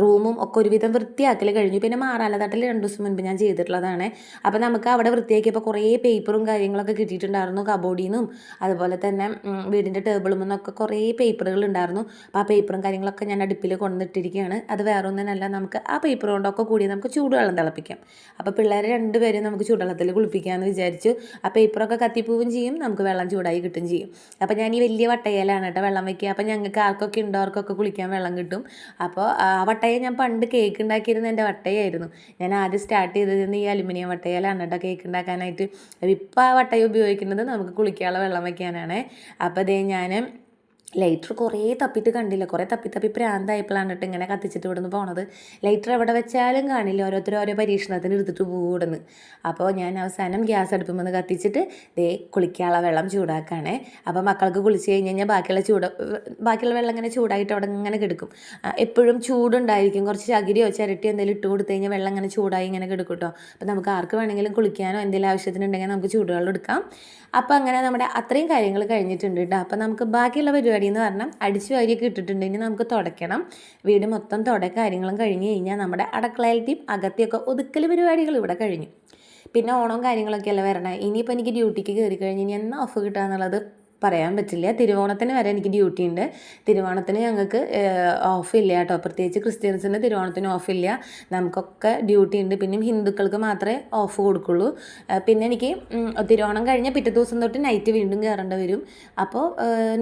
റൂമും ഒക്കെ ഒരുവിധം വൃത്തിയാക്കൽ കഴിഞ്ഞു. പിന്നെ മാറാലതട്ടിൽ രണ്ട് ദിവസം മുൻപ് ഞാൻ ചെയ്തിട്ടുള്ളതാണ്. അപ്പോൾ നമുക്ക് അവിടെ വൃത്തിയാക്കിയപ്പോൾ കുറേ പേപ്പറും കാര്യങ്ങളൊക്കെ കിട്ടിയിട്ടുണ്ടായിരുന്നു കബോർഡിൽ നിന്നും അതുപോലെ തന്നെ വീടിന്റെ ടേബിളിൽ നിന്നൊക്കെ കുറേ പേപ്പറുകൾ ഉണ്ടായിരുന്നു. അപ്പോൾ ആ പേപ്പറും കാര്യങ്ങളൊക്കെ ഞാൻ അടുപ്പിൽ കൊണ്ടിട്ടിരിക്കുകയാണ് അത് വേറെ ഒന്നിനല്ല നമുക്ക് ആ പേപ്പർ കൊണ്ടൊക്കെ കൂടി നമുക്ക് ചൂടുവെള്ളം തിളപ്പിക്കാം. അപ്പോൾ പിള്ളേരെ രണ്ടുപേരും നമുക്ക് ചൂടുവെള്ളത്തിൽ കുളിപ്പിക്കാമെന്ന് വിചാരിച്ചു. ആ പേപ്പറൊക്കെ കത്തിപ്പോവും ചെയ്യും നമുക്ക് വെള്ളം ചൂടായി കിട്ടും ചെയ്യും. അപ്പോൾ ഞാൻ ഈ വലിയ വട്ടയിലാണ് കേട്ടോ വെള്ളം വയ്ക്കുക അപ്പോൾ ഞങ്ങൾക്ക് ആർക്കൊക്കെ ഉണ്ടോ അവർക്കൊക്കെ കുളിക്കാൻ വെള്ളം കിട്ടും. അപ്പോൾ ആ വട്ടയ ഞാൻ പണ്ട് കേക്ക് ഉണ്ടാക്കിയിരുന്ന എന്റെ വട്ടയായിരുന്നു. ഞാൻ ആദ്യം സ്റ്റാർട്ട് ചെയ്തത് ഈ അലുമിനിയം വട്ടയിലാണ് കേട്ടോ കേക്ക് ഉണ്ടാക്കാനായിട്ട്. ഇപ്പോൾ ആ വട്ടയ ഉപയോഗിക്കുന്നത് നമുക്ക് കുളിക്കാനുള്ള വെള്ളം വയ്ക്കാനാണ് അപ്പോൾ അതേ ഞാൻ ലൈറ്റർ കുറേ തപ്പിയിട്ട് കണ്ടില്ല. കുറേ തപ്പി തപ്പി പ്രാന്തായപ്പോഴാണ് കേട്ടോ ഇങ്ങനെ കത്തിച്ചിട്ട് ഇവിടുന്ന് പോണത്. ലൈറ്റർ എവിടെ വെച്ചാലും കാണില്ല. ഓരോരുത്തർ ഓരോ പരീക്ഷണത്തിന് എടുത്തിട്ട് പോവിടുന്ന് അപ്പോൾ ഞാൻ അവസാനം ഗ്യാസ് അടുപ്പിൽ നിന്ന് കത്തിച്ചിട്ട് ദേ കുളിക്കാനുള്ള വെള്ളം ചൂടാക്കുകയാണേ അപ്പോൾ മക്കൾക്ക് കുളിച്ച് കഴിഞ്ഞ് കഴിഞ്ഞാൽ ബാക്കിയുള്ള ചൂട് ബാക്കിയുള്ള വെള്ളം ഇങ്ങനെ ചൂടായിട്ട് അവിടെ ഇങ്ങനെ കിടക്കും. എപ്പോഴും ചൂടുണ്ടായിരിക്കും. കുറച്ച് ചകിരിയോ ചിരട്ടിയോ എന്തെങ്കിലും ഇട്ട് കൊടുത്തു കഴിഞ്ഞാൽ വെള്ളം ഇങ്ങനെ ചൂടായി ഇങ്ങനെ കിടക്കും കേട്ടോ. അപ്പോൾ നമുക്ക് ആർക്ക് വേണമെങ്കിലും കുളിക്കാനോ എന്തെങ്കിലും ആവശ്യത്തിനുണ്ടെങ്കിൽ നമുക്ക് ചൂടുവെള്ളം എടുക്കാം. അപ്പോൾ അങ്ങനെ നമ്മുടെ അത്രയും കാര്യങ്ങൾ കഴിഞ്ഞിട്ടുണ്ട് കേട്ടോ. അപ്പോൾ നമുക്ക് ബാക്കിയുള്ള പരിപാടി എന്ന് പറഞ്ഞാൽ അടിച്ചു വാരിയൊക്കെ ഇട്ടിട്ടുണ്ടെങ്കിൽ നമുക്ക് തുടയ്ക്കണം. വീട് മൊത്തം തുട കാര്യങ്ങളും കഴിഞ്ഞ് കഴിഞ്ഞാൽ നമ്മുടെ അടക്കളയിലത്തെയും അകത്തെയൊക്കെ ഒതുക്കൽ പരിപാടികൾ ഇവിടെ കഴിഞ്ഞു. പിന്നെ ഓണവും കാര്യങ്ങളൊക്കെയല്ലേ വരണേ? ഇനിയിപ്പോൾ എനിക്ക് ഡ്യൂട്ടിക്ക് കയറി കഴിഞ്ഞ് ഇനി എന്നാ ഓഫ് കിട്ടുക എന്നുള്ളത്? പറയാൻ പറ്റില്ല. തിരുവോണത്തിന് വരെ എനിക്ക് ഡ്യൂട്ടി ഉണ്ട്. തിരുവോണത്തിന് ഞങ്ങൾക്ക് ഓഫ് ഇല്ല കേട്ടോ. പ്രത്യേകിച്ച് ക്രിസ്ത്യൻസിന് തിരുവോണത്തിന് ഇല്ല. നമുക്കൊക്കെ ഡ്യൂട്ടി ഉണ്ട്. പിന്നെ ഹിന്ദുക്കൾക്ക് മാത്രമേ ഓഫ് കൊടുക്കുള്ളൂ. പിന്നെ എനിക്ക് തിരുവോണം കഴിഞ്ഞ പിറ്റേ ദിവസം തൊട്ട് നൈറ്റ് വീണ്ടും കയറേണ്ടി വരും. അപ്പോൾ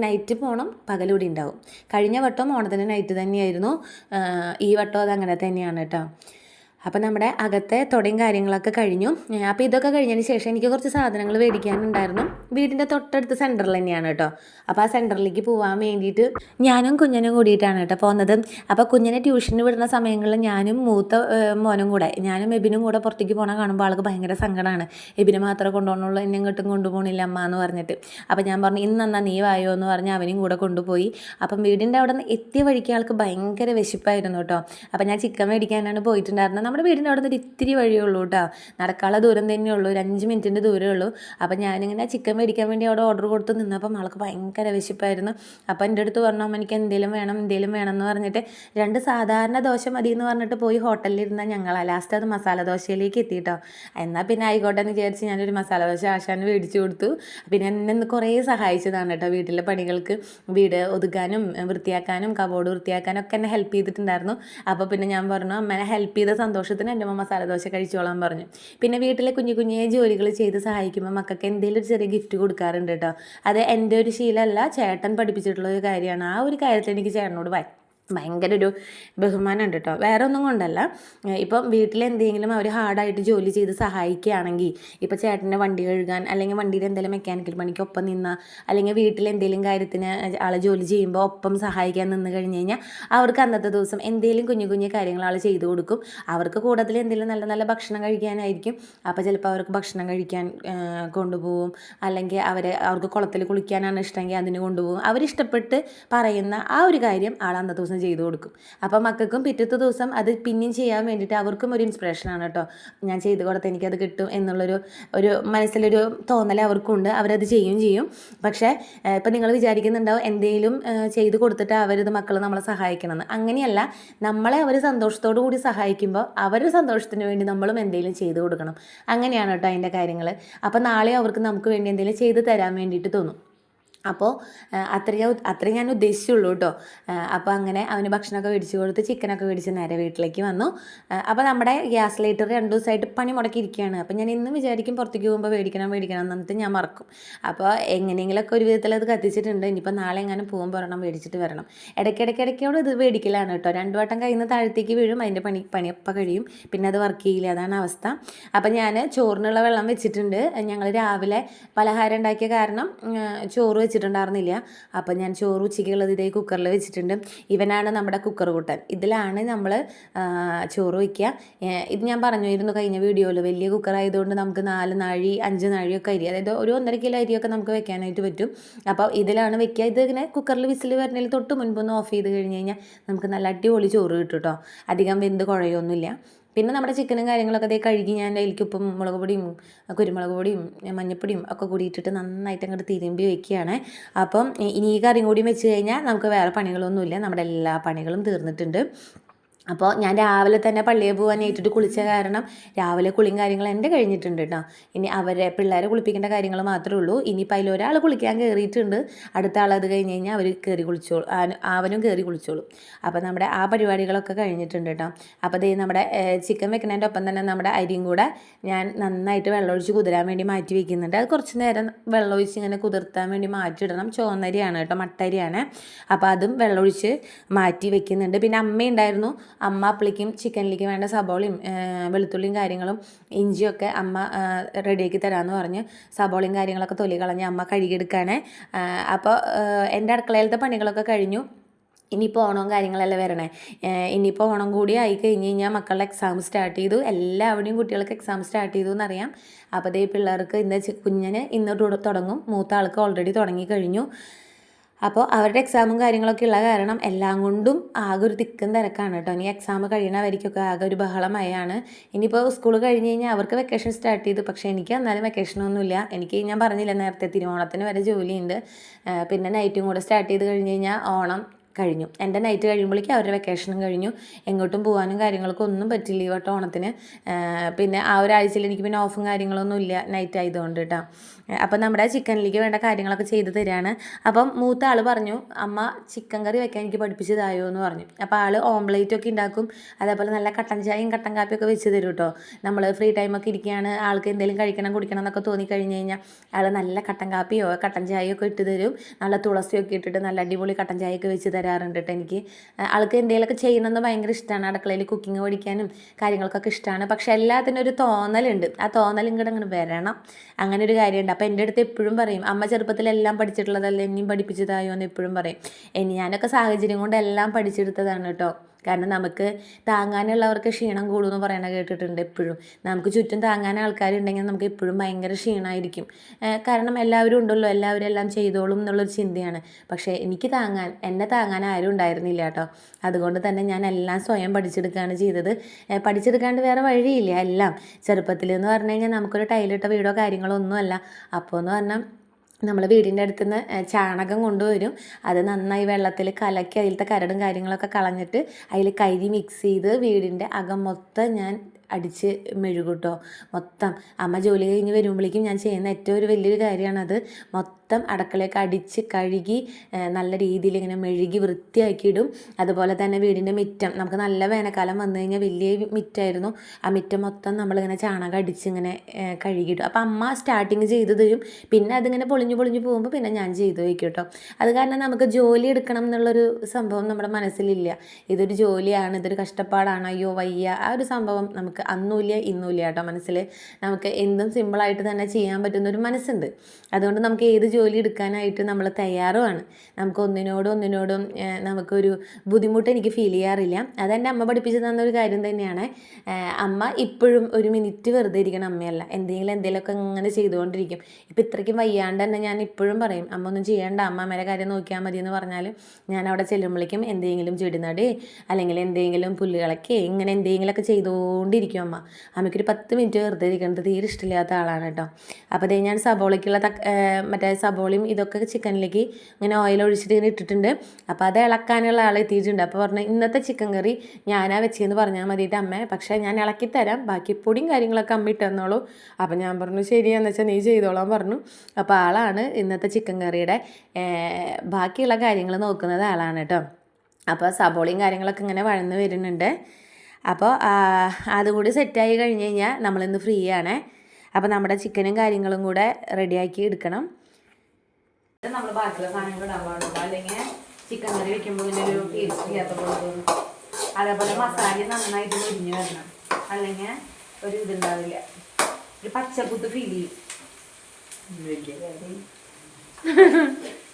നൈറ്റ് പോകണം പകലൂടി ഉണ്ടാവും. കഴിഞ്ഞ വട്ടം ഓണത്തിന് നൈറ്റ് തന്നെയായിരുന്നു. ഈ വട്ടം അത് അങ്ങനെ തന്നെയാണ് കേട്ടോ. അപ്പോൾ നമ്മുടെ അകത്തെ തുടയും കാര്യങ്ങളൊക്കെ കഴിഞ്ഞു. അപ്പോൾ ഇതൊക്കെ കഴിഞ്ഞതിന് ശേഷം എനിക്ക് കുറച്ച് സാധനങ്ങൾ മേടിക്കാനുണ്ടായിരുന്നു. വീടിന്റെ തൊട്ടടുത്ത് സെന്ററിൽ തന്നെയാണ് കേട്ടോ. അപ്പോൾ ആ സെന്ററിലേക്ക് പോകാൻ വേണ്ടിയിട്ട് ഞാനും കുഞ്ഞനും കൂടിയിട്ടാണ് കേട്ടോ പോകുന്നത് അപ്പോൾ കുഞ്ഞിനെ ട്യൂഷന് വിടുന്ന സമയങ്ങളിൽ ഞാനും മൂത്ത മോനും കൂടെ ഞാനും എബിനും കൂടെ പുറത്തേക്ക് പോകണ കാണുമ്പോൾ ആൾക്ക് ഭയങ്കര സങ്കടമാണ് എബിനെ മാത്രമേ കൊണ്ടുപോകണുള്ളൂ എന്നെ ഇങ്ങോട്ടും കൊണ്ടുപോകണില്ല അമ്മ എന്ന് പറഞ്ഞിട്ട്. അപ്പോൾ ഞാൻ പറഞ്ഞു ഇന്ന് എന്നാ നീ വായോ എന്ന് പറഞ്ഞ് അവനും കൂടെ കൊണ്ടുപോയി. അപ്പം വീടിന്റെ അവിടെ നിന്ന് എത്തിയ വഴിക്ക് ആൾക്ക് ഭയങ്കര വിശപ്പായിരുന്നു കേട്ടോ. അപ്പോൾ ഞാൻ ചിക്കൻ മേടിക്കാനാണ് പോയിട്ടുണ്ടായിരുന്നത്. നമ്മുടെ വീടിന്റെ അവിടെ നിന്ന് ഇത്തിരി വഴിയേ ഉള്ളൂ കേട്ടോ. നടക്കാനുള്ള ദൂരം തന്നെ ഉള്ളൂ. ഒരു അഞ്ച് മിനിറ്റിന്റെ ദൂരമേ ഉള്ളൂ. അപ്പം ഞാനിങ്ങനെ ചിക്കൻ മേടിക്കാൻ വേണ്ടി അവിടെ ഓർഡർ കൊടുത്ത് നിന്നപ്പം ആൾക്ക് ഭയങ്കര വിശപ്പായിരുന്നു. അപ്പം എന്റെ അടുത്ത് പറഞ്ഞു എനിക്ക് എന്തെങ്കിലും വേണം എന്തെങ്കിലും വേണം എന്ന് പറഞ്ഞിട്ട് രണ്ട് സാധാരണ ദോശ മതി എന്ന് പറഞ്ഞിട്ട് പോയി ഹോട്ടലിലിരുന്ന ഞങ്ങൾ ലാസ്റ്റ് അത് മസാല ദോശയിലേക്ക് എത്തി കേട്ടോ. എന്നാൽ പിന്നെ ആയിക്കോട്ടെ എന്ന് വിചാരിച്ച് ഞാനൊരു മസാല ദോശ ആശാന് മേടിച്ചു കൊടുത്തു. പിന്നെ എന്നെ കുറേ സഹായിച്ചതാണ് കേട്ടോ വീട്ടിലെ പണികൾക്ക്. വീട് ഒതുക്കാനും വൃത്തിയാക്കാനും കബോർഡ് വൃത്തിയാക്കാനും ഒക്കെ എന്നെ ഹെൽപ്പ് ചെയ്തിട്ടുണ്ടായിരുന്നു. അപ്പോൾ പിന്നെ ഞാൻ പറഞ്ഞു അമ്മേനെ ഹെൽപ്പ് ചെയ്ത സന്തോഷത്തിന് എന്റെ അമ്മ മസാല ദോശ കഴിച്ചോളാൻ പറഞ്ഞു. പിന്നെ വീട്ടിലെ കുഞ്ഞു കുഞ്ഞേ ജോലികൾ ചെയ്ത് സഹായിക്കുമ്പോൾ മക്കൾക്ക് എന്തെങ്കിലും ഒരു ചെറിയ ഗിഫ്റ്റ് കൊടുക്കാറുണ്ട് കേട്ടോ. അത് എന്റെ ഒരു ശീലമല്ല ചേട്ടൻ പഠിപ്പിച്ചിട്ടുള്ള ഒരു കാര്യമാണ്. ആ ഒരു കാര്യത്തിൽ എനിക്ക് ചേട്ടനോട് ഭയങ്കര ഒരു ബഹുമാനം ഉണ്ട് കേട്ടോ വേറെ ഒന്നും കൊണ്ടല്ല ഇപ്പം വീട്ടിൽ എന്തെങ്കിലും അവർ ഹാർഡായിട്ട് ജോലി ചെയ്ത് സഹായിക്കുകയാണെങ്കിൽ ഇപ്പോൾ ചേട്ടന്റെ വണ്ടി കഴുകാൻ അല്ലെങ്കിൽ വണ്ടിയിൽ എന്തെങ്കിലും മെക്കാനിക്കൽ പണിക്ക് ഒപ്പം നിന്ന അല്ലെങ്കിൽ വീട്ടിൽ എന്തെങ്കിലും കാര്യത്തിന് ആൾ ജോലി ചെയ്യുമ്പോൾ ഒപ്പം സഹായിക്കാൻ നിന്ന് കഴിഞ്ഞ് കഴിഞ്ഞാൽ അവർക്ക് അന്നത്തെ ദിവസം എന്തെങ്കിലും കുഞ്ഞു കുഞ്ഞു കാര്യങ്ങൾ ആൾ ചെയ്തു കൊടുക്കും. അവർക്ക് കൂടുതൽ എന്തെങ്കിലും നല്ല നല്ല ഭക്ഷണം കഴിക്കാനായിരിക്കും. അപ്പോൾ ചിലപ്പോൾ അവർക്ക് ഭക്ഷണം കഴിക്കാൻ കൊണ്ടുപോകും. അല്ലെങ്കിൽ അവരെ അവർക്ക് കുളത്തിൽ കുളിക്കാനാണ് ഇഷ്ടമെങ്കിൽ അതിന് കൊണ്ടുപോകും. അവരിഷ്ടപ്പെട്ട് പറയുന്ന ആ ഒരു കാര്യം ആൾ അന്നത്തെ ദിവസം ഒന്ന് ചെയ്തു കൊടുക്കും. അപ്പോൾ മക്കൾക്കും പിറ്റത്തെ ദിവസം അത് പിന്നെയും ചെയ്യാൻ വേണ്ടിയിട്ട് അവർക്കും ഒരു ഇൻസ്പിറേഷനാണ് കേട്ടോ ഞാൻ ചെയ്ത് കൊടുത്ത് എനിക്കത് കിട്ടും എന്നുള്ളൊരു ഒരു മനസ്സിലൊരു തോന്നൽ അവർക്കുണ്ട്. അവരത് ചെയ്യും ചെയ്യും. പക്ഷേ ഇപ്പം നിങ്ങൾ വിചാരിക്കുന്നുണ്ടാവും എന്തെങ്കിലും ചെയ്ത് കൊടുത്തിട്ട് അവരിത് മക്കൾ നമ്മളെ സഹായിക്കണമെന്ന് അങ്ങനെയല്ല നമ്മളെ അവർ സന്തോഷത്തോടു കൂടി സഹായിക്കുമ്പോൾ അവരുടെ സന്തോഷത്തിന് വേണ്ടി നമ്മളും എന്തെങ്കിലും ചെയ്ത് കൊടുക്കണം. അങ്ങനെയാണ് കേട്ടോ അതിന്റെ കാര്യങ്ങൾ അപ്പോൾ നാളെ അവർക്ക് നമുക്ക് വേണ്ടി എന്തെങ്കിലും ചെയ്ത് തരാൻ വേണ്ടിയിട്ട് തോന്നും. അപ്പോൾ അത്രയും അത്രയും ഞാൻ ഉദ്ദേശിച്ചുള്ളൂ കേട്ടോ അപ്പോൾ അങ്ങനെ അവന് ഭക്ഷണമൊക്കെ മേടിച്ച് കൊടുത്ത് ചിക്കനൊക്കെ മേടിച്ച് നേരെ വീട്ടിലേക്ക് വന്നു. അപ്പോൾ നമ്മുടെ ഗ്യാസ് ലൈറ്റർ രണ്ട് ദിവസമായിട്ട് പണി മുടക്കിയിരിക്കുകയാണ്. അപ്പോൾ ഞാൻ ഇന്നും വിചാരിക്കും പുറത്തേക്ക് പോകുമ്പോൾ മേടിക്കണം മേടിക്കണം എന്നിട്ട് ഞാൻ മറക്കും. അപ്പോൾ എങ്ങനെയെങ്കിലുമൊക്കെ ഒരു വിധത്തിൽ അത് കത്തിച്ചിട്ടുണ്ട്. ഇനിയിപ്പോൾ നാളെ എങ്ങനെ പോകുമ്പോൾ ഒരെണ്ണം മേടിച്ചിട്ട് വരണം. ഇടയ്ക്കിടയ്ക്കിടയ്ക്കോട് ഇത് മേടിക്കലാണ് കേട്ടോ രണ്ട് വട്ടം കയ്യിൽ താഴത്തേക്ക് വീഴും അതിന്റെ പണി പണിയപ്പം കഴിയും. പിന്നെ അത് വർക്ക് ചെയ്യില്ല. അതാണ് അവസ്ഥ. അപ്പോൾ ഞാൻ ചോറിനുള്ള വെള്ളം വെച്ചിട്ടുണ്ട്. ഞങ്ങൾ രാവിലെ പലഹാരം ഉണ്ടാക്കിയ കാരണം ചോറ് വെച്ചിട്ടുണ്ടായിരുന്നില്ല. അപ്പോൾ ഞാൻ ചോറ് ഉച്ചയ്ക്കുള്ളത് ഇതേ കുക്കറിൽ വെച്ചിട്ടുണ്ട്. ഇവനാണ് നമ്മുടെ കുക്കർ കൂട്ടൻ. ഇതിലാണ് നമ്മൾ ചോറ് വയ്ക്കുക ഇത് ഞാൻ പറഞ്ഞിരുന്നു കഴിഞ്ഞ വീഡിയോയിൽ വലിയ കുക്കർ ആയതുകൊണ്ട് നമുക്ക് നാല് നാഴി അഞ്ച് നാഴിയൊക്കെ അരി അതായത് ഒരു ഒന്നര കിലോ അരിയൊക്കെ നമുക്ക് വെക്കാനായിട്ട് പറ്റും. അപ്പോൾ ഇതിലാണ് വെക്കുക ഇത് ഇങ്ങനെ കുക്കറിൽ വിസിൽ വരുന്നതിൽ തൊട്ട് മുൻപൊന്ന് ഓഫ് ചെയ്ത് കഴിഞ്ഞ് കഴിഞ്ഞാൽ നമുക്ക് നല്ല അടിപൊളി ചോറ് കിട്ടും കേട്ടോ അധികം വെന്ത് കുഴയൊന്നുമില്ല. പിന്നെ നമ്മുടെ ചിക്കനും കാര്യങ്ങളൊക്കെ അതേ കഴുകി ഞാൻ അതിലേക്ക് ഉപ്പും മുളക് പൊടിയും കുരുമുളക് പൊടിയും മഞ്ഞൾപ്പൊടിയും ഒക്കെ കൂടി ഇട്ടിട്ട് നന്നായിട്ട് അങ്ങോട്ട് തിരുമ്പി വെക്കുകയാണ്. അപ്പം ഇനി ഈ കറിയും കൂടി വെച്ച് കഴിഞ്ഞാൽ നമുക്ക് വേറെ പണികളൊന്നുമില്ല. നമ്മുടെ എല്ലാ പണികളും തീർന്നിട്ടുണ്ട്. അപ്പോൾ ഞാൻ രാവിലെ തന്നെ പള്ളിയിൽ പോകാൻ ഏറ്റിട്ട് കുളിച്ച കാരണം രാവിലെ കുളിയും കാര്യങ്ങളും എന്റെ കഴിഞ്ഞിട്ടുണ്ട് കേട്ടോ ഇനി അവരെ പിള്ളേരെ കുളിപ്പിക്കേണ്ട കാര്യങ്ങൾ മാത്രമേ ഉള്ളൂ. ഇനിയിപ്പോൾ അതിലൊരാൾ കുളിക്കാൻ കയറിയിട്ടുണ്ട് അടുത്ത ആൾ അത് കഴിഞ്ഞ് കഴിഞ്ഞാൽ അവർ കയറി കുളിച്ചോളൂ. അവനും കയറി കുളിച്ചോളും. അപ്പോൾ നമ്മുടെ ആ പരിപാടികളൊക്കെ കഴിഞ്ഞിട്ടുണ്ട് കേട്ടോ അപ്പോൾ ദേ നമ്മുടെ ചിക്കൻ വെക്കുന്നതിന്റെ ഒപ്പം തന്നെ നമ്മുടെ അരിയും കൂടെ ഞാൻ നന്നായിട്ട് വെള്ളമൊഴിച്ച് കുതിരാൻ വേണ്ടി മാറ്റി വെക്കുന്നുണ്ട്. അത് കുറച്ച് നേരം വെള്ളമൊഴിച്ച് ഇങ്ങനെ കുതിർത്താൻ വേണ്ടി മാറ്റിയിടണം ചുവന്നരിയാണ് കേട്ടോ മട്ടരിയാണ്. അപ്പോൾ അതും വെള്ളമൊഴിച്ച് മാറ്റി വെക്കുന്നുണ്ട്. പിന്നെ അമ്മയുണ്ടായിരുന്നു. അമ്മ അപ്പളിക്കും ചിക്കനിലേക്ക് വേണ്ട സബോളയും വെളുത്തുള്ളിയും കാര്യങ്ങളും ഇഞ്ചിയൊക്കെ അമ്മ റെഡിയാക്കി തരാമെന്ന് പറഞ്ഞ് സബോളയും കാര്യങ്ങളൊക്കെ തൊലി കളഞ്ഞ് അമ്മ കഴുകിയെടുക്കുകയാണ് അപ്പോൾ എന്റെ അടുക്കളയിലത്തെ പണികളൊക്കെ കഴിഞ്ഞു. ഇനിയിപ്പോൾ ഓണവും കാര്യങ്ങളെല്ലാം വരണേ? ഇനിയിപ്പോൾ ഓണം കൂടി ആയി കഴിഞ്ഞ് കഴിഞ്ഞാൽ മക്കളുടെ എക്സാം സ്റ്റാർട്ട് ചെയ്തു. എല്ലാവരുടെയും കുട്ടികൾക്ക് എക്സാം സ്റ്റാർട്ട് ചെയ്തു എന്നറിയാം. അപ്പോൾ അതേ പിള്ളേർക്ക് ഇന്ന് കുഞ്ഞിന് ഇന്ന് തുടങ്ങും. മൂത്ത ആൾക്ക് ഓൾറെഡി തുടങ്ങി കഴിഞ്ഞു. അപ്പോൾ അവരുടെ എക്സാമും കാര്യങ്ങളൊക്കെ ഉള്ള കാരണം എല്ലാം കൊണ്ടും ആകെ ഒരു തിക്കും തിരക്കാണ് കേട്ടോ. ഇനി എക്സാം കഴിയണവരിക്കൊക്കെ ആകെ ഒരു ബഹളമയാണ് ഇനിയിപ്പോൾ സ്കൂൾ കഴിഞ്ഞ് കഴിഞ്ഞാൽ അവർക്ക് വെക്കേഷൻ സ്റ്റാർട്ട് ചെയ്തു. പക്ഷേ എനിക്ക് എന്നാലും വെക്കേഷനൊന്നുമില്ല എനിക്ക് ഞാൻ പറഞ്ഞില്ല നേരത്തെ തിരുവോണത്തിന് വരെ ജോലിയുണ്ട്. പിന്നെ നൈറ്റും കൂടെ സ്റ്റാർട്ട് ചെയ്ത് കഴിഞ്ഞ് കഴിഞ്ഞാൽ ഓണം കഴിഞ്ഞു. എന്റെ നൈറ്റ് കഴിയുമ്പോഴേക്കും അവരുടെ വെക്കേഷനും കഴിഞ്ഞു. എങ്ങോട്ടും പോകാനും കാര്യങ്ങൾക്കും ഒന്നും പറ്റില്ല ഈ വട്ടം ഓണത്തിന്. പിന്നെ ആ ഒരാഴ്ചയിൽ എനിക്ക് പിന്നെ ഓഫും കാര്യങ്ങളൊന്നും ഇല്ല നൈറ്റ് ആയതുകൊണ്ട് കേട്ടോ. അപ്പം നമ്മുടെ ചിക്കനിലേക്ക് വേണ്ട കാര്യങ്ങളൊക്കെ ചെയ്ത് തരികയാണ് അപ്പം മൂത്ത ആൾ പറഞ്ഞു അമ്മ ചിക്കൻ കറി വെക്കാൻ എനിക്ക് പഠിപ്പിച്ച് തായോ? എന്ന് പറഞ്ഞു. അപ്പോൾ ആൾ ഓംലേറ്റ് ഒക്കെ ഉണ്ടാക്കും അതേപോലെ നല്ല കട്ടൻ ചായയും കട്ടൻ കാപ്പിയൊക്കെ വെച്ച് തരും കേട്ടോ നമ്മൾ ഫ്രീ ടൈമൊക്കെ ഇരിക്കുകയാണ് ആൾക്ക് എന്തെങ്കിലും കഴിക്കണം കുടിക്കണം എന്നൊക്കെ തോന്നി കഴിഞ്ഞ് കഴിഞ്ഞാൽ ആൾ നല്ല കട്ടൻ കാപ്പിയോ കട്ടൻ ചായയോ ഒക്കെ ഇട്ട് തരും. നല്ല തുളസിയൊക്കെ ഇട്ടിട്ട് നല്ല അടിപൊളി കട്ടൻ ചായയൊക്കെ വെച്ച് തരാറുണ്ട് കേട്ടോ എനിക്ക്. ആൾക്ക് എന്തെങ്കിലുമൊക്കെ ചെയ്യണമെന്ന് ഭയങ്കര ഇഷ്ടമാണ് അടുക്കളയിൽ കുക്കിംഗ് പഠിക്കാനും കാര്യങ്ങൾക്കൊക്കെ ഇഷ്ടമാണ് പക്ഷേ എല്ലാത്തിനും ഒരു തോന്നലുണ്ട്. ആ തോന്നൽ ഇങ്ങോട്ട് അങ്ങനെ വരണം. അങ്ങനെ ഒരു കാര്യമുണ്ട് അപ്പോൾ എന്റെ അടുത്ത് എപ്പോഴും പറയും അമ്മ ചെറുപ്പത്തിലെല്ലാം പഠിച്ചിട്ടുള്ളതല്ലേ? ഇനിയും പഠിപ്പിച്ചതായോ? എന്ന് എപ്പോഴും പറയും. ഞാനൊക്കെ സാഹചര്യം കൊണ്ട് എല്ലാം പഠിച്ചെടുത്തതാണ് കേട്ടോ കാരണം നമുക്ക് താങ്ങാനുള്ളവർക്ക് ക്ഷീണം കൂടുമെന്ന് പറയണ കേട്ടിട്ടുണ്ട് എപ്പോഴും. നമുക്ക് ചുറ്റും താങ്ങാൻ ആൾക്കാരുണ്ടെങ്കിൽ നമുക്ക് എപ്പോഴും ഭയങ്കര ക്ഷീണമായിരിക്കും കാരണം എല്ലാവരും ഉണ്ടല്ലോ എല്ലാവരും എല്ലാം ചെയ്തോളും എന്നുള്ളൊരു ചിന്തയാണ്. പക്ഷേ എനിക്ക് താങ്ങാൻ എന്നെ താങ്ങാൻ ആരും ഉണ്ടായിരുന്നില്ല കേട്ടോ. അതുകൊണ്ട് തന്നെ ഞാൻ എല്ലാം സ്വയം പഠിച്ചെടുക്കുകയാണ് ചെയ്തത്. പഠിച്ചെടുക്കാണ്ട് വേറെ വഴിയില്ല എല്ലാം. ചെറുപ്പത്തിൽ എന്ന് പറഞ്ഞു കഴിഞ്ഞാൽ നമുക്കൊരു ടൈലിട്ട വീടോ കാര്യങ്ങളോ ഒന്നുമല്ല. അപ്പോൾ എന്ന് പറഞ്ഞാൽ നമ്മൾ വീടിന്റെ അടുത്ത് നിന്ന് ചാണകം കൊണ്ടുവരും. അത് നന്നായി വെള്ളത്തിൽ കലക്കി അതിലത്തെ കരടും കാര്യങ്ങളൊക്കെ കളഞ്ഞിട്ട് അതിൽ കരി മിക്സ് ചെയ്ത് വീടിന്റെ അകം മൊത്തം ഞാൻ അടിച്ച് മെഴുകൂട്ടോ. മൊത്തം അമ്മ ജോലി കഴിഞ്ഞ് വരുമ്പോഴേക്കും ഞാൻ ചെയ്യുന്ന ഏറ്റവും ഒരു വലിയൊരു കാര്യമാണത് മൊത്തം അടക്കളയൊക്കെ അടിച്ച് കഴുകി നല്ല രീതിയിൽ ഇങ്ങനെ മെഴുകി വൃത്തിയാക്കിയിടും. അതുപോലെ തന്നെ വീടിന്റെ മിറ്റം. നമുക്ക് നല്ല വേനൽക്കാലം വന്നു കഴിഞ്ഞാൽ വലിയ മിറ്റായിരുന്നു. ആ മിറ്റം മൊത്തം നമ്മളിങ്ങനെ ചാണകം അടിച്ച് ഇങ്ങനെ കഴുകിയിടും. അപ്പോൾ അമ്മ സ്റ്റാർട്ടിങ് ചെയ്ത് തരും. പിന്നെ അതിങ്ങനെ പൊളിഞ്ഞു പൊളിഞ്ഞു പോകുമ്പോൾ പിന്നെ ഞാൻ ചെയ്തു വയ്ക്കും കേട്ടോ അത് കാരണം നമുക്ക് ജോലി എടുക്കണം എന്നുള്ളൊരു സംഭവം നമ്മുടെ മനസ്സിലില്ല. ഇതൊരു ജോലിയാണ് ഇതൊരു കഷ്ടപ്പാടാണ്. അയ്യോ വയ്യ. ആ ഒരു സംഭവം നമുക്ക് നമുക്ക് അന്നുമില്ല ഇന്നുമില്ല കേട്ടോ. മനസ്സിൽ നമുക്ക് എന്തും സിമ്പിളായിട്ട് തന്നെ ചെയ്യാൻ പറ്റുന്ന ഒരു മനസ്സുണ്ട്. അതുകൊണ്ട് നമുക്ക് ഏത് ജോലി എടുക്കാനായിട്ട് നമ്മൾ തയ്യാറുമാണ്. നമുക്ക് ഒന്നിനോടും ഒന്നിനോടും നമുക്കൊരു ബുദ്ധിമുട്ട് എനിക്ക് ഫീൽ ചെയ്യാറില്ല. അതെന്റെ അമ്മ പഠിപ്പിച്ചു തന്ന ഒരു കാര്യം തന്നെയാണ്. അമ്മ ഇപ്പോഴും ഒരു മിനിറ്റ് വെറുതെ ഇരിക്കണ അമ്മയല്ല. എന്തെങ്കിലും എന്തെങ്കിലുമൊക്കെ ഇങ്ങനെ ചെയ്തുകൊണ്ടിരിക്കും. ഇപ്പം ഇത്രയ്ക്കും വയ്യാണ്ട് തന്നെ ഞാൻ ഇപ്പോഴും പറയും അമ്മ ഒന്നും ചെയ്യേണ്ട. അമ്മ അമ്മേരെ കാര്യം നോക്കിയാൽ മതി എന്ന് പറഞ്ഞാൽ ഞാൻ അവിടെ ചെല്ലുമ്പോഴേക്കും എന്തെങ്കിലും ചെടി നടി അല്ലെങ്കിൽ എന്തെങ്കിലും പുല്ലുകളൊക്കെ ഇങ്ങനെ എന്തെങ്കിലുമൊക്കെ ചെയ്തുകൊണ്ടിരിക്കും. അമ്മ. അമ്മയ്ക്കൊരു പത്ത് മിനിറ്റ് വെറുതെ ഇരിക്കുന്നത് തീരെ ഇഷ്ടമില്ലാത്ത ആളാണ് കേട്ടോ. അപ്പോൾ ഞാൻ സബോളയ്ക്കുള്ള തക്ക മറ്റേ സബോളയും ഇതൊക്കെ ചിക്കനിലേക്ക് ഇങ്ങനെ ഓയിൽ ഒഴിച്ചിട്ട് ഇങ്ങനെ ഇട്ടിട്ടുണ്ട്. അപ്പോൾ അത് ഇളക്കാനുള്ള ആൾ എത്തിയിട്ടുണ്ട്. അപ്പോൾ പറഞ്ഞു ഇന്നത്തെ ചിക്കൻ കറി ഞാനാ വെച്ചതെന്ന് പറഞ്ഞാൽ മതിയിട്ട് അമ്മ. പക്ഷേ ഞാൻ ഇളക്കി തരാം. ബാക്കി പൊടിയും കാര്യങ്ങളൊക്കെ അമ്മ ഇട്ടെന്നോളൂ. അപ്പം അപ്പോൾ ഞാൻ പറഞ്ഞു ശരിയാന്ന് വെച്ചാൽ നീ ചെയ്തോളാൻ പറഞ്ഞു. അപ്പോൾ ആളാണ് ഇന്നത്തെ ചിക്കൻ കറിയുടെ ബാക്കിയുള്ള കാര്യങ്ങൾ നോക്കുന്നത് ആളാണ് കേട്ടോ. അപ്പോൾ സബോളയും കാര്യങ്ങളൊക്കെ ഇങ്ങനെ വഴന്ന് വരുന്നുണ്ട്. അപ്പോൾ അതുകൂടി സെറ്റായി കഴിഞ്ഞ് കഴിഞ്ഞാൽ നമ്മളിന്ന് ഫ്രീ ആണ് അപ്പോൾ നമ്മുടെ ചിക്കനും കാര്യങ്ങളും കൂടെ റെഡിയാക്കി എടുക്കണം. നമ്മൾ ബാക്കിയുള്ള സാധനങ്ങൾ ഇടാൻ പാടുള്ളൂ. അല്ലെങ്കിൽ ചിക്കൻ കറി വെക്കുമ്പോൾ ഇതിന്റെ ഒരു ടേസ്റ്റ് ചെയ്യാത്ത പോലെ തോന്നും. അതേപോലെ മസാല നന്നായിട്ട് മുരിഞ്ഞ് വരണം. അല്ലെങ്കിൽ ഒരു ഇതുണ്ടാവില്ല. ഒരു പച്ചക്കുത്ത് ഫീൽ ചെയ്യും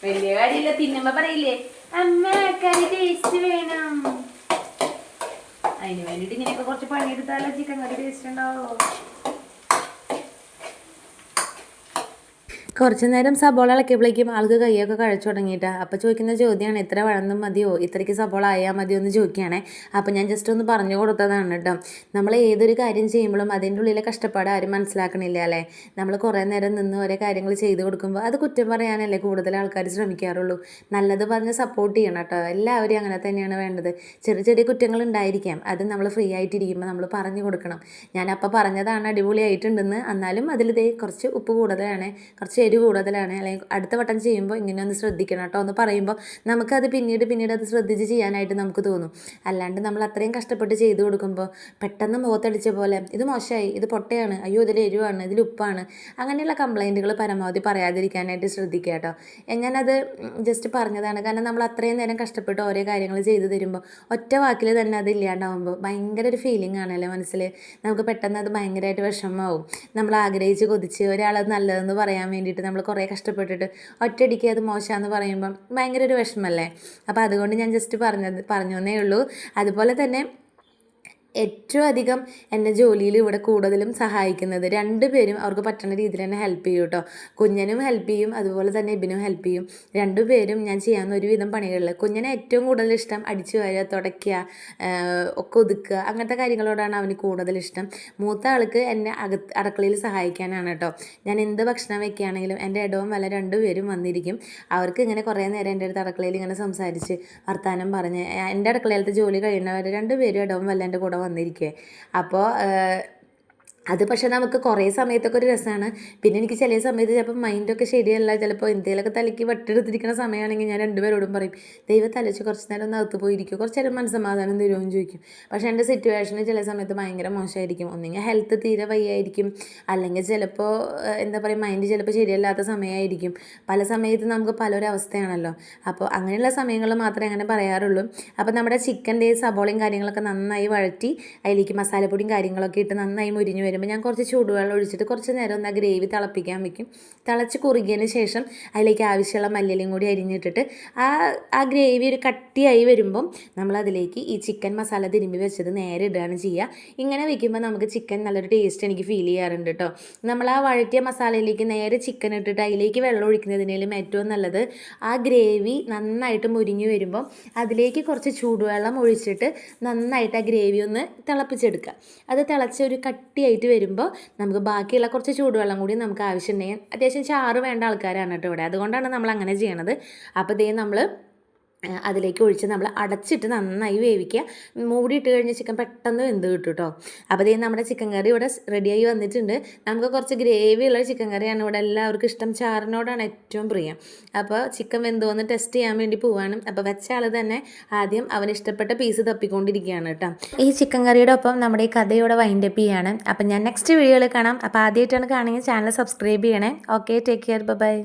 വലിയ കാര്യമില്ല (laughs) തിന്നുമ്പോ പറയില്ലേ? അമ്മ കറി ടേസ്റ്റ് വേണം. അതിന് വേണ്ടിയിട്ട് ഇങ്ങനെയൊക്കെ കുറച്ച് പണിയെടുത്താലേ ചിക്കൻ കറി ടേസ്റ്റ് ഉണ്ടാവുള്ളൂ. കുറച്ച് നേരം സബോള ഇളക്കിയപ്പോഴേക്കും ആൾക്ക് കൈയൊക്കെ കഴിച്ചു തുടങ്ങിയിട്ട്. അപ്പോൾ ചോദിക്കുന്ന ചോദ്യമാണ് ഇത്ര വഴന്നും മതിയോ? ഇത്രയ്ക്ക് സബോള ആയാൽ മതിയോ എന്ന് ചോദിക്കുകയാണേ. അപ്പോൾ ഞാൻ ജസ്റ്റ് ഒന്ന് പറഞ്ഞു കൊടുത്തതാണ് കേട്ടോ. നമ്മൾ ഏതൊരു കാര്യം ചെയ്യുമ്പോഴും അതിന്റെ ഉള്ളിലെ കഷ്ടപ്പാട് ആരും മനസ്സിലാക്കണില്ല അല്ലേ? നമ്മൾ കുറേ നേരം നിന്ന് ഓരോ കാര്യങ്ങൾ ചെയ്ത് കൊടുക്കുമ്പോൾ അത് കുറ്റം പറയാനല്ലേ കൂടുതൽ ആൾക്കാർ ശ്രമിക്കാറുള്ളൂ. നല്ലത് പറഞ്ഞ് സപ്പോർട്ട് ചെയ്യണം കേട്ടോ. എല്ലാവരും അങ്ങനെ തന്നെയാണ് വേണ്ടത്. ചെറിയ ചെറിയ കുറ്റങ്ങൾ ഉണ്ടായിരിക്കാം. അത് നമ്മൾ ഫ്രീ ആയിട്ടിരിക്കുമ്പോൾ നമ്മൾ പറഞ്ഞു കൊടുക്കണം. ഞാൻ അപ്പോൾ പറഞ്ഞതാണ് അടിപൊളിയായിട്ടുണ്ടെന്ന്. എന്നാലും അതിൽ കുറച്ച് ഉപ്പ് കൂടുതലാണ്. കുറച്ച് എരിവ് കൂടുതലാണ്. അല്ലെങ്കിൽ അടുത്ത വട്ടം ചെയ്യുമ്പോൾ ഇങ്ങനെ ഒന്ന് ശ്രദ്ധിക്കണം കേട്ടോ. എന്ന് പറയുമ്പോൾ നമുക്കത് പിന്നീട് പിന്നീട് അത് ശ്രദ്ധിച്ച് ചെയ്യാനായിട്ട് നമുക്ക് തോന്നും. അല്ലാണ്ട് നമ്മൾ അത്രയും കഷ്ടപ്പെട്ട് ചെയ്തു കൊടുക്കുമ്പോൾ പെട്ടെന്ന് മുഖത്തടിച്ച പോലെ ഇത് മോശമായി ഇത് പൊട്ടയാണ് അയ്യോ ഇതിൽ എരിവാണ് ഇതിൽ ഉപ്പാണ് അങ്ങനെയുള്ള കംപ്ലൈന്റുകൾ പരമാവധി പറയാതിരിക്കാനായിട്ട് ശ്രദ്ധിക്കുക കേട്ടോ. ഞാനത് ജസ്റ്റ് പറഞ്ഞതാണ്. കാരണം നമ്മൾ അത്രയും നേരം കഷ്ടപ്പെട്ട് ഓരോ കാര്യങ്ങൾ ചെയ്തു തരുമ്പോൾ ഒറ്റ വാക്കിൽ തന്നെ അത് ഇല്ലാണ്ടാവുമ്പോൾ ഭയങ്കര ഒരു ഫീലിംഗ് ആണല്ലേ മനസ്സിൽ. നമുക്ക് പെട്ടെന്ന് അത് ഭയങ്കരമായിട്ട് വിഷമമാവും. നമ്മൾ ആഗ്രഹിച്ച് കൊതിച്ച് ഒരാളത് നല്ലതെന്ന് പറയാൻ വേണ്ടിയിട്ട് നമ്മൾ കുറേ കഷ്ടപ്പെട്ടിട്ട് ഒറ്റയടിക്ക് അത് മോശമാണെന്ന് പറയുമ്പം ഭയങ്കര ഒരു വിഷമല്ലേ? അപ്പോൾ അതുകൊണ്ട് ഞാൻ ജസ്റ്റ് പറഞ്ഞത് പറഞ്ഞു എന്നേ ഉള്ളൂ. അതുപോലെ തന്നെ ഏറ്റവും അധികം എന്നെ ജോലിയിൽ ഇവിടെ കൂടുതലും സഹായിക്കുന്നത് രണ്ടുപേരും അവർക്ക് പറ്റുന്ന രീതിയിൽ തന്നെ ഹെൽപ്പ് ചെയ്യും കേട്ടോ. കുഞ്ഞനും ഹെൽപ്പ് ചെയ്യും അതുപോലെ തന്നെ ഇബിനും ഹെൽപ്പ് ചെയ്യും. രണ്ടുപേരും ഞാൻ ചെയ്യാവുന്ന ഒരുവിധം പണികളിൽ കുഞ്ഞിനെ ഏറ്റവും കൂടുതൽ ഇഷ്ടം അടിച്ചു വരിക തുടയ്ക്കുക ഒക്കെ ഒതുക്കുക അങ്ങനത്തെ കാര്യങ്ങളോടാണ് അവന് കൂടുതൽ ഇഷ്ടം. മൂത്ത ആൾക്ക് എന്നെ അകത്ത് അടുക്കളയിൽ സഹായിക്കാനാണ് കേട്ടോ. ഞാൻ എന്ത് ഭക്ഷണം വെക്കുകയാണെങ്കിലും എന്റെ ഇടവും വല്ല രണ്ടുപേരും വന്നിരിക്കും. അവർക്ക് ഇങ്ങനെ കുറേ നേരം എന്റെ അടുത്ത് അടുക്കളയിൽ ഇങ്ങനെ സംസാരിച്ച് വർത്താനം പറഞ്ഞ് എന്റെ അടുക്കളയിലത്തെ ജോലി കഴിയുന്നവർ രണ്ടുപേരും ഇടവും വല്ല എന്റെ കൂടെ വന്നിരിക്കുക അപ്പോൾ അത് പക്ഷെ നമുക്ക് കുറേ സമയത്തൊക്കെ ഒരു രസമാണ്. പിന്നെ എനിക്ക് ചില സമയത്ത് ചിലപ്പോൾ മൈൻഡൊക്കെ ശരിയല്ല. ചിലപ്പോൾ എന്തെങ്കിലുമൊക്കെ തലയ്ക്ക് വെട്ടെടുത്തിരിക്കുന്ന സമയമാണെങ്കിൽ ഞാൻ രണ്ടുപേരോടും പറയും ദൈവം തലച്ച് കുറച്ച് നേരം ഒന്ന് അകത്ത് പോയിരിക്കും. കുറച്ച് നേരം മനസ്സമാധാനം തരുമെന്ന് ചോദിക്കും. പക്ഷേ എന്റെ സിറ്റുവേഷന് ചില സമയത്ത് ഭയങ്കര മോശമായിരിക്കും. ഒന്നെങ്കിൽ ഹെൽത്ത് തീരെ വയ്യായിരിക്കും. അല്ലെങ്കിൽ ചിലപ്പോൾ എന്താ പറയുക മൈൻഡ് ചിലപ്പോൾ ശരിയല്ലാത്ത സമയമായിരിക്കും. പല സമയത്ത് നമുക്ക് പലൊരവസ്ഥയാണല്ലോ. അപ്പോൾ അങ്ങനെയുള്ള സമയങ്ങളിൽ മാത്രമേ അങ്ങനെ പറയാറുള്ളൂ. അപ്പോൾ നമ്മുടെ ചിക്കന്റെ സബോളയും കാര്യങ്ങളൊക്കെ നന്നായി വഴറ്റി അതിലേക്ക് മസാലപ്പൊടിയും കാര്യങ്ങളൊക്കെ ഇട്ട് നന്നായി മുരിഞ്ഞ് വരുമ്പോൾ ഞാൻ കുറച്ച് ചൂടുവെള്ളം ഒഴിച്ചിട്ട് കുറച്ച് നേരം ഒന്ന് ഗ്രേവി തിളപ്പിക്കാൻ വെക്കും. തിളച്ച് കുറുകിയതിന് ശേഷം അതിലേക്ക് ആവശ്യമുള്ള മല്ലിയിലയും കൂടി അരിഞ്ഞിട്ടിട്ട് ആ ആ ഗ്രേവി ഒരു കട്ടിയായി വരുമ്പം നമ്മളതിലേക്ക് ഈ ചിക്കൻ മസാല തിരുമ്പി വെച്ചത് നേരെ ഇടുകയാണ് ചെയ്യുക. ഇങ്ങനെ വെക്കുമ്പോൾ നമുക്ക് ചിക്കൻ നല്ലൊരു ടേസ്റ്റ് എനിക്ക് ഫീൽ ചെയ്യാറുണ്ട് കേട്ടോ നമ്മൾ ആ വഴറ്റിയ മസാലയിലേക്ക് നേരെ ചിക്കൻ ഇട്ടിട്ട് അതിലേക്ക് വെള്ളം ഒഴിക്കുന്നതിനേലും ഏറ്റവും നല്ലത് ആ ഗ്രേവി നന്നായിട്ട് മുരിഞ്ഞു വരുമ്പോൾ അതിലേക്ക് കുറച്ച് ചൂടുവെള്ളം ഒഴിച്ചിട്ട് നന്നായിട്ട് ആ ഗ്രേവി ഒന്ന് തിളപ്പിച്ചെടുക്കുക. അത് തിളച്ച് ഒരു കട്ടിയായിട്ട് വരുമ്പോൾ നമുക്ക് ബാക്കിയുള്ള കുറച്ച് ചൂടുവെള്ളം കൂടി നമുക്ക് ആവശ്യമുണ്ടെങ്കിൽ അത്യാവശ്യം ചാറ് വേണ്ട ആൾക്കാരാണ് കേട്ടോ ഇവിടെ. അതുകൊണ്ടാണ് നമ്മൾ അങ്ങനെ ചെയ്യണത്. അപ്പോൾ ഇതേ നമ്മൾ അതിലേക്ക് ഒഴിച്ച് നമ്മൾ അടച്ചിട്ട് നന്നായി വേവിക്കുക. മൂടിയിട്ട് കഴിഞ്ഞ ചിക്കൻ പെട്ടെന്ന് വെന്ത് കിട്ടും കേട്ടോ അപ്പോൾ ഇത് നമ്മുടെ ചിക്കൻ കറി ഇവിടെ റെഡിയായി വന്നിട്ടുണ്ട്. നമുക്ക് കുറച്ച് ഗ്രേവി ഉള്ള ചിക്കൻ കറിയാണ് ഇവിടെ എല്ലാവർക്കും ഇഷ്ടം. ചാറിനോടാണ് ഏറ്റവും പ്രിയം. അപ്പോൾ ചിക്കൻ വെന്ത് വന്ന് ടെസ്റ്റ് ചെയ്യാൻ വേണ്ടി പോവാണ്. അപ്പോൾ വെച്ച ആൾ തന്നെ ആദ്യം അവന് ഇഷ്ടപ്പെട്ട പീസ് തപ്പിക്കൊണ്ടിരിക്കുകയാണ് കേട്ടോ. ഈ ചിക്കൻ കറിയുടെ ഒപ്പം നമ്മുടെ ഈ കഥയോടെ വൈൻഡപ്പ് ചെയ്യാണ്. അപ്പോൾ ഞാൻ നെക്സ്റ്റ് വീഡിയോയിൽ കാണാം. അപ്പോൾ ആദ്യമായിട്ടാണ് കാണുമെങ്കിൽ ചാനൽ സബ്സ്ക്രൈബ് ചെയ്യണേ. Okay take care bye